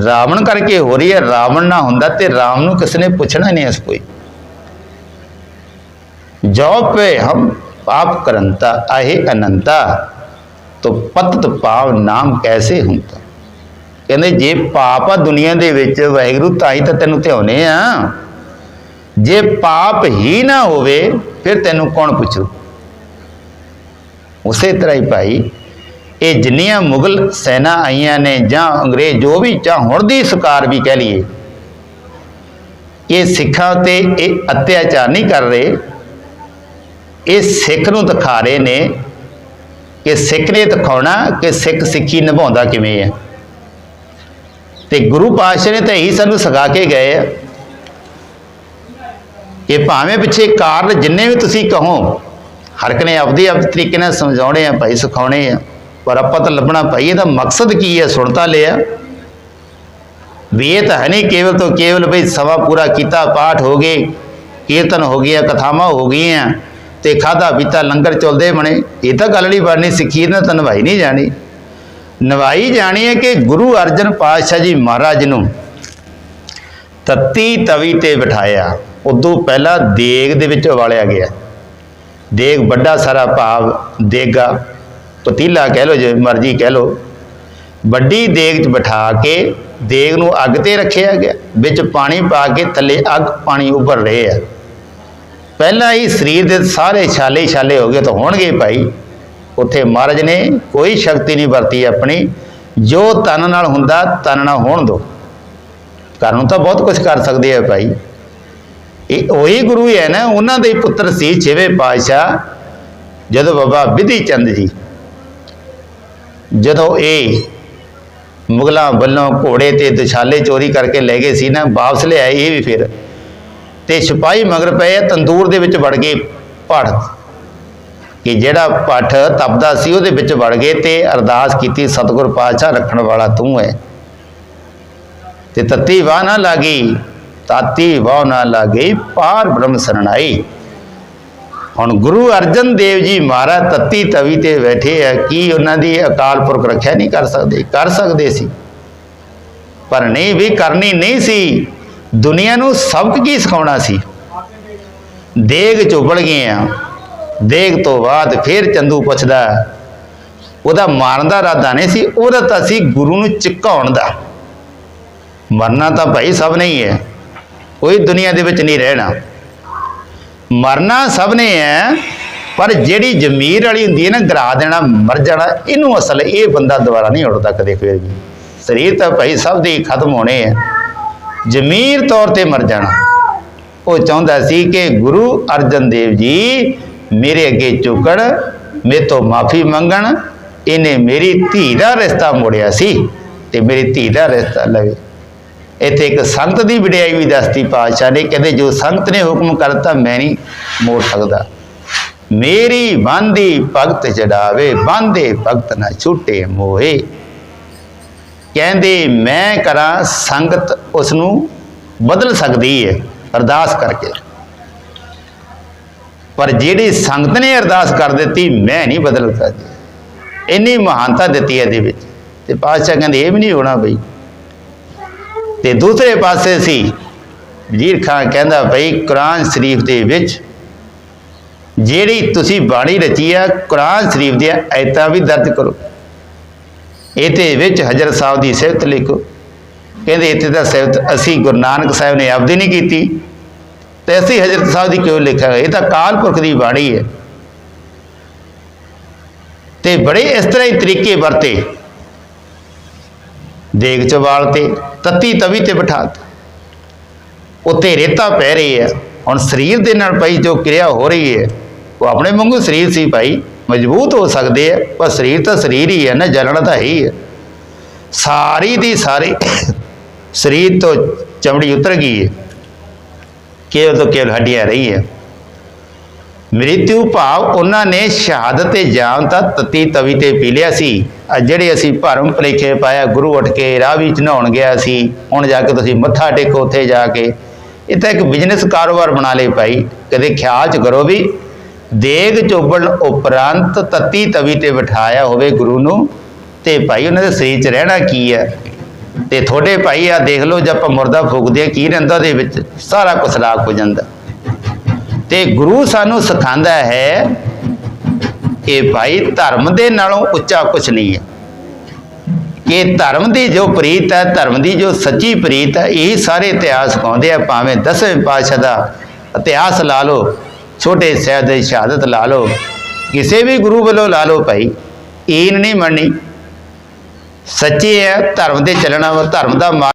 ਰਾਵਣ ਕਰਕੇ ਹੋ ਰਹੀ ਹੈ, ਰਾਵਣ ਨਾ ਹੁੰਦਾ ਤੇ ਰਾਮ ਨੂੰ ਕਿਸ ਨੇ ਪੁੱਛਣਾ ਨਹੀਂ ਇਸ ਕੋਈ। ਜੋ ਪੇ ਹਮ ਪਾਪ ਕਰੰਤਾ, ਆਹੇ ਅਨੰਤਾ, ਤੋ ਪਤਤ ਪਾਵ ਨਾਮ ਕੈਸੇ ਹੁੰਦਾ ਕਹਿੰਦੇ, ਜੇ ਪਾਪ ਆ ਦੁਨੀਆ ਦੇ ਵਿੱਚ, ਵਾਹਿਗੁਰੂ ਤਾਂ ਹੀ ਤਾਂ ਤੈਨੂੰ ਧਿਆਉਨੇ ਆ। ਜੇ ਪਾਪ ਹੀ ਨਾ ਹੋਵੇ, ਫਿਰ ਤੈਨੂੰ ਕੌਣ ਪੁੱਛੂ? ਉਸੇ ਤਰ੍ਹਾਂ ਹੀ ਭਾਈ, ਇਹ ਜਿੰਨੀਆਂ ਮੁਗਲ ਸੈਨਾ ਆਈਆਂ ਨੇ ਜਾਂ ਅੰਗਰੇਜ਼ ਜੋ ਵੀ ਜਾਂ ਹੁਣ ਦੀ ਸਰਕਾਰ ਵੀ ਕਹਿ ਲਈਏ, ਇਹ ਸਿੱਖਾਂ ਤੇ ਇਹ ਅਤਿਆਚਾਰ ਨਹੀਂ ਕਰ ਰਹੇ, ਇਹ ਸਿੱਖ ਨੂੰ ਦਿਖਾ ਰਹੇ ਨੇ ਕਿ ਸਿੱਖ ਨੇ ਦਿਖਾਉਣਾ ਕਿ ਸਿੱਖ ਸਿੱਖੀ ਨਿਭਾਉਂਦਾ ਕਿਵੇਂ ਹੈ। ਤੇ ਗੁਰੂ ਪਾਤਸ਼ਾਹ ਨੇ ਤਾਂ ਇਹੀ ਸਾਨੂੰ ਸਿਖਾ ਕੇ ਗਏ ਆ ਇਹ ਭਾਵੇਂ ਪਿੱਛੇ ਕਾਰਨ ਜਿੰਨੇ ਵੀ ਤੁਸੀਂ ਕਹੋ ਹਰ ਇੱਕ ਨੇ ਆਪਦੇ ਆਪ ਤਰੀਕੇ ਨਾਲ ਸਮਝਾਉਣੇ ਆ, ਭਾਈ ਸਿਖਾਉਣੇ ਆ। ਪਰ ਆਪਾਂ ਤਾਂ ਲੱਭਣਾ ਭਾਈ, ਇਹਦਾ ਮਕਸਦ ਕੀ ਹੈ ਸੁਣਤਾ ਲਿਆ। ਵੀ ਇਹ ਤਾਂ ਹੈ ਨਹੀਂ ਕੇਵਲ ਤੋਂ ਕੇਵਲ ਭਈ ਸਵਾ ਪੂਰਾ ਕੀਤਾ, ਪਾਠ ਹੋ ਗਏ, ਕੀਰਤਨ ਹੋ ਗਿਆ ਕਥਾਵਾਂ ਹੋ ਗਈਆਂ, ਤੇ ਖਾਦਾ ਪੀਤਾ, ਲੰਗਰ ਚਲਦੇ ਬਣੇ। ਇਹ ਤਾਂ ਗੱਲ ਨਹੀਂ ਬਣਨੀ, ਸਿੱਖੀ ਨੇ ਤਾਂ ਨਿਭਾਈ ਨਹੀਂ ਜਾਣੀ। ਨਿਭਾਈ ਜਾਣੀ ਹੈ ਕਿ ਗੁਰੂ ਅਰਜਨ ਪਾਤਸ਼ਾਹ ਜੀ ਮਹਾਰਾਜ ਨੂੰ ਤੱਤੀ ਤਵੀ ਤੇ ਬਿਠਾਇਆ। ਉਦੋਂ ਪਹਿਲਾਂ ਦੇਗ ਦੇ ਵਿੱਚ ਉਬਾਲਿਆ ਗਿਆ। ਦੇਗ ਵੱਡਾ ਸਾਰਾ ਭਾਵ ਦੇਗਾ, ਪਤੀਲਾ ਕਹਿ ਲੋ ਜੇ ਮਰਜ਼ੀ ਕਹਿ ਲੋ ਵੱਡੀ ਦੇਗ 'ਚ ਬਿਠਾ ਕੇ ਦੇਗ ਨੂੰ ਅੱਗ ਤੇ ਰੱਖਿਆ ਗਿਆ। ਵਿੱਚ ਪਾਣੀ ਪਾ ਕੇ ਥੱਲੇ ਅੱਗ ਪਾਣੀ ਉੱਭਰ ਰਹੇ ਆ। ਪਹਿਲਾਂ ਹੀ ਸਰੀਰ ਦੇ ਸਾਰੇ ਛਾਲੇ ਛਾਲੇ ਹੋ ਗਏ ਤਾਂ ਹੋਣਗੇ ਭਾਈ। ਉੱਥੇ ਮਹਾਰਾਜ ਨੇ ਕੋਈ ਸ਼ਕਤੀ ਨਹੀਂ ਵਰਤੀ ਆਪਣੀ। ਜੋ ਤਨ ਨਾਲ ਹੁੰਦਾ, ਤਨ ਨਾਲ ਹੋਣ ਦੋ। ਕਰਨ ਨੂੰ ਤਾਂ ਬਹੁਤ ਕੁਝ ਕਰ ਸਕਦੇ ਆ ਭਾਈ। ਇਹ ਉਹੀ ਗੁਰੂ ਹੈ ਨਾ, ਉਹਨਾਂ ਦੇ ਪੁੱਤਰ ਸੀ ਛੇਵੇਂ ਪਾਤਸ਼ਾਹ, ਜਦੋਂ ਬਾਬਾ ਵਿਧੀ ਚੰਦ ਜੀ, ਜਦੋਂ ਇਹ ਮੁਗਲਾਂ ਵੱਲੋਂ ਘੋੜੇ ਤੇ ਦੁਸ਼ਾਲੇ ਚੋਰੀ ਕਰਕੇ ਲੈ ਗਏ ਸੀ ਨਾ, ਵਾਪਸ ਲਿਆਏ ਇਹ ਵੀ ਫਿਰ, ਤੇ ਸਿਪਾਹੀ ਮਗਰ ਪਏ ਤੰਦੂਰ ਦੇ ਵਿੱਚ ਵੜ ਗਏ ਪੜ ਕਿ ਜਿਹੜਾ ਪੱਠ ਤਪਦਾ ਸੀ ਉਹਦੇ ਵਿੱਚ ਵੜ ਗਏ ਤੇ ਅਰਦਾਸ ਕੀਤੀ, ਸਤਿਗੁਰ ਪਾਤਸ਼ਾਹ, ਰੱਖਣ ਵਾਲਾ ਤੂੰ ਹੈ। ਤੇ ਤੱਤੀ ਵਾਹ ਨਾ ਲਾਗੀ ਤਾਤੀ ਵਾਹ ਨਾ ਲਾਗੀ ਪਾਰ ਬ੍ਰਹਮ ਸਰਣਾਈ। ਹੁਣ ਗੁਰੂ ਅਰਜਨ ਦੇਵ ਜੀ ਮਹਾਰਾਜ ਤਤੀ ਤਵੀ ਤੇ ਬੈਠੇ ਆ, ਕੀ ਉਹਨਾਂ ਦੀ ਅਕਾਲ ਪੁਰਖ ਰੱਖਿਆ ਨਹੀਂ ਕਰ ਸਕਦੇ? ਕਰ ਸਕਦੇ ਸੀ। ਪਰ ਨਹੀਂ ਵੀ ਕਰਨੀ ਨਹੀਂ ਸੀ। ਦੁਨੀਆ ਨੂੰ ਸਬਕ ਕੀ ਸਿਖਾਉਣਾ ਸੀ? ਦੇਗ ਚ ਗਏ ਆ ਦੇਗ ਤੋਂ ਬਾਅਦ ਫਿਰ ਚੰਦੂ ਪੁੱਛਦਾ, ਉਹਦਾ ਮਾਰਨ ਦਾ ਇਰਾਦਾ ਨਹੀਂ ਸੀ, ਉਹਦਾ ਤਾਂ ਸੀ ਗੁਰੂ ਨੂੰ ਚਿਕਾਉਣ ਦਾ। ਮਰਨਾ ਤਾਂ ਭਾਈ ਸਭ ਨਹੀਂ ਹੈ। ਕੋਈ ਦੁਨੀਆ ਦੇ ਵਿੱਚ ਨਹੀਂ ਰਹਿਣਾ। ਮਰਨਾ ਸਭ ਨੇ ਹੈ ਪਰ ਜਿਹੜੀ ਜ਼ਮੀਰ ਵਾਲੀ ਹੁੰਦੀ ਹੈ ਨਾ, ਗਰਾ ਦੇਣਾ, ਮਰ ਜਾਣਾ, ਇਹਨੂੰ ਅਸਲ ਇਹ ਬੰਦਾ ਦੁਬਾਰਾ ਨਹੀਂ ਉੱਠਦਾ ਕਦੇ ਫਿਰ ਵੀ। ਸਰੀਰ ਤਾਂ ਭਾਈ ਸਭ ਦੇ ਖਤਮ ਹੋਣੇ ਹੈ ਜ਼ਮੀਰ ਤੌਰ ਤੇ ਮਰ ਜਾਣਾ। ਉਹ ਚਾਹੁੰਦਾ ਸੀ ਕਿ ਗੁਰੂ ਅਰਜਨ ਦੇਵ ਜੀ ਮੇਰੇ ਅੱਗੇ ਝੁਕਣ ਮੇਰੇ ਤੋਂ ਮਾਫੀ ਮੰਗਣ, ਇਹਨੇ ਮੇਰੀ ਧੀ ਦਾ ਰਿਸ਼ਤਾ ਮੋੜਿਆ ਸੀ ਤੇ ਮੇਰੀ ਧੀ ਦਾ ਰਿਸ਼ਤਾ ਲਵੇ ਇੱਥੇ ਇੱਕ ਸੰਗਤ ਦੀ ਵਡਿਆਈ ਵੀ ਦੱਸਦੀ ਪਾਤਸ਼ਾਹ ਨੇ, ਕਹਿੰਦੇ ਜੋ ਸੰਗਤ ਨੇ ਹੁਕਮ ਕਰਤਾ, ਮੈਂ ਨਹੀਂ ਮੋੜ ਸਕਦਾ। ਮੇਰੀ ਬੰਦੀ ਭਗਤ ਚੜਾਵੇ, ਬੰਦੇ ਭਗਤ ਨਾ ਛੁੱਟੇ ਮੋਏ ਕਹਿੰਦੇ ਮੈਂ ਕਰਾਂ ਸੰਗਤ ਉਸ ਨੂੰ ਬਦਲ ਸਕਦੀ ਹੈ ਅਰਦਾਸ ਕਰਕੇ। ਪਰ ਜਿਹੜੀ ਸੰਗਤ ਨੇ ਅਰਦਾਸ ਕਰ ਦਿੱਤੀ, ਮੈਂ ਨਹੀਂ ਬਦਲ ਸਕਦੀ। ਇੰਨੀ ਮਹਾਨਤਾ ਦਿੱਤੀ ਹੈ ਇਹਦੇ ਵਿੱਚ। ਤੇ ਪਾਤਸ਼ਾਹ ਕਹਿੰਦੇ, ਇਹ ਵੀ ਨਹੀਂ ਹੋਣਾ ਬਈ। ਤੇ ਦੂਸਰੇ ਪਾਸੇ ਸੀ। ਵਜ਼ੀਰ ਖਾਨ ਕਹਿੰਦਾ ਭਈ, ਕੁਰਾਨ ਸ਼ਰੀਫ ਦੇ ਵਿੱਚ ਜਿਹੜੀ ਤੁਸੀਂ ਬਾਣੀ ਰਚੀ ਆ, ਕੁਰਾਨ ਸ਼ਰੀਫ ਦੀਆਂ ਆਇਤਾਂ ਵੀ ਦਰਜ ਕਰੋ। ਇਹਦੇ ਵਿੱਚ ਹਜ਼ਰਤ ਸਾਹਿਬ ਦੀ ਸਿਫਤ ਲਿਖੋ। ਕਹਿੰਦੇ, ਇੱਥੇ ਤਾਂ ਸਿਫਤ ਅਸੀਂ ਗੁਰੂ ਨਾਨਕ ਸਾਹਿਬ ਨੇ ਆਪਦੀ ਨਹੀਂ ਕੀਤੀ। ਤੇ ਅਸੀਂ ਹਜ਼ਰਤ ਸਾਹਿਬ ਦੀ ਕਿਉਂ ਲਿਖਾਂਗੇ? ਇਹ ਤਾਂ ਕਾਲ ਪੁਰਖ ਦੀ ਬਾਣੀ ਹੈ। ਤੇ ਬੜੇ ਇਸ ਤਰ੍ਹਾਂ ਹੀ ਤਰੀਕੇ ਵਰਤੇ। ਦੇਗ ਚਵਾਲ ਤੇ ਤੱਤੀ ਤਵੀ ਤੇ ਬਿਠਾ ਤਾ ਉੱਤੇ ਰੇਤਾ ਪੈ ਰਹੀ ਹੈ, ਹੁਣ ਸਰੀਰ ਦੇ ਨਾਲ ਭਾਈ ਜੋ ਕਿਰਿਆ ਹੋ ਰਹੀ ਹੈ, ਉਹ ਆਪਣੇ ਵਾਂਗੂ ਸਰੀਰ ਸੀ ਭਾਈ, ਮਜ਼ਬੂਤ ਹੋ ਸਕਦੇ ਆ ਪਰ ਸਰੀਰ ਤਾਂ ਸਰੀਰ ਹੀ ਹੈ ਨਾ, ਜਲਣਾ ਤਾਂ ਹੀ ਹੈ ਸਾਰੀ ਦੀ ਸਾਰੀ ਸਰੀਰ ਤੋਂ ਚਮੜੀ ਉਤਰ ਗਈ ਹੈ, ਕੇਵਲ ਤੋਂ ਕੇਵਲ ਹੱਡੀਆਂ ਰਹੀ ਹੈ ਮ੍ਰਿਤਿਉ ਭਾਵ ਉਹਨਾਂ ਨੇ ਸ਼ਹਾਦਤ ਤੇ ਜਾਨ ਤਾਂ ਤਤੀ ਤਵੀ ਤੇ ਪੀ ਲਿਆ ਸੀ। ਆ ਜਿਹੜੇ ਅਸੀਂ ਭਰਮ ਪ੍ਰੇਖੇ ਪਾਇਆ, ਗੁਰੂ ਉੱਠ ਕੇ ਰਾਹ ਵਿੱਚ ਨਹਾਉਣ ਗਿਆ ਸੀ, ਹੁਣ ਜਾ ਕੇ ਤੁਸੀਂ ਮੱਥਾ ਟੇਕੋ ਉੱਥੇ ਜਾ ਕੇ। ਇਹ ਤਾਂ ਇੱਕ ਬਿਜ਼ਨਸ ਕਾਰੋਬਾਰ ਬਣਾ ਲਏ ਭਾਈ। ਕਦੇ ਖਿਆਲ ਚ ਕਰੋ ਵੀ ਦੇਗ ਚੋਬਣ ਉਪਰੰਤ ਤਤੀ ਤਵੀ ਤੇ ਬਿਠਾਇਆ ਹੋਵੇ ਗੁਰੂ ਨੂੰ, ਤੇ ਭਾਈ ਉਹਨਾਂ ਦੇ ਸਰੀਰ ਚ ਰਹਿਣਾ ਕੀ ਹੈ? ਤੇ ਤੁਹਾਡੇ ਭਾਈ ਆ ਦੇਖ ਲਓ, ਜੇ ਆਪਾਂ ਮੁਰਦਾ ਫੂਕਦੇ ਆ, ਕੀ ਰਹਿੰਦਾ ਦੇ ਵਿੱਚ? ਸਾਰਾ ਕੁਛ ਲਾਕ ਹੋ ਜਾਂਦਾ। ਤੇ ਗੁਰੂ ਸਾਨੂੰ ਸਿਖਾਉਂਦਾ ਹੈ ਕਿ ਭਾਈ ਧਰਮ ਦੇ ਨਾਲੋਂ ਉੱਚਾ ਕੁਝ ਨਹੀਂ ਹੈ। ਕਿ ਧਰਮ ਦੀ ਜੋ ਪ੍ਰੀਤ ਹੈ, ਧਰਮ ਦੀ ਜੋ ਸੱਚੀ ਪ੍ਰੀਤ ਹੈ, ਇਹ ਸਾਰੇ ਇਤਿਹਾਸ ਕਹਿੰਦੇ ਆ, ਭਾਵੇਂ ਦਸਵੇਂ ਪਾਤਸ਼ਾਹ ਦਾ ਇਤਿਹਾਸ ਲਾ ਲਓ, ਛੋਟੇ ਸਾਹਿਬ ਦੀ ਸ਼ਹਾਦਤ ਲਾ ਲਓ, ਕਿਸੇ ਵੀ ਗੁਰੂ ਵੱਲੋਂ ਲਾ ਲਓ ਭਾਈ ਈਨ ਨਹੀਂ ਮੰਨਣੀ। ਸੱਚੇ ਹੈ, ਧਰਮ ਦੇ ਚੱਲਣਾ ਵਾ, ਧਰਮ ਦਾ ਮਾਰਗ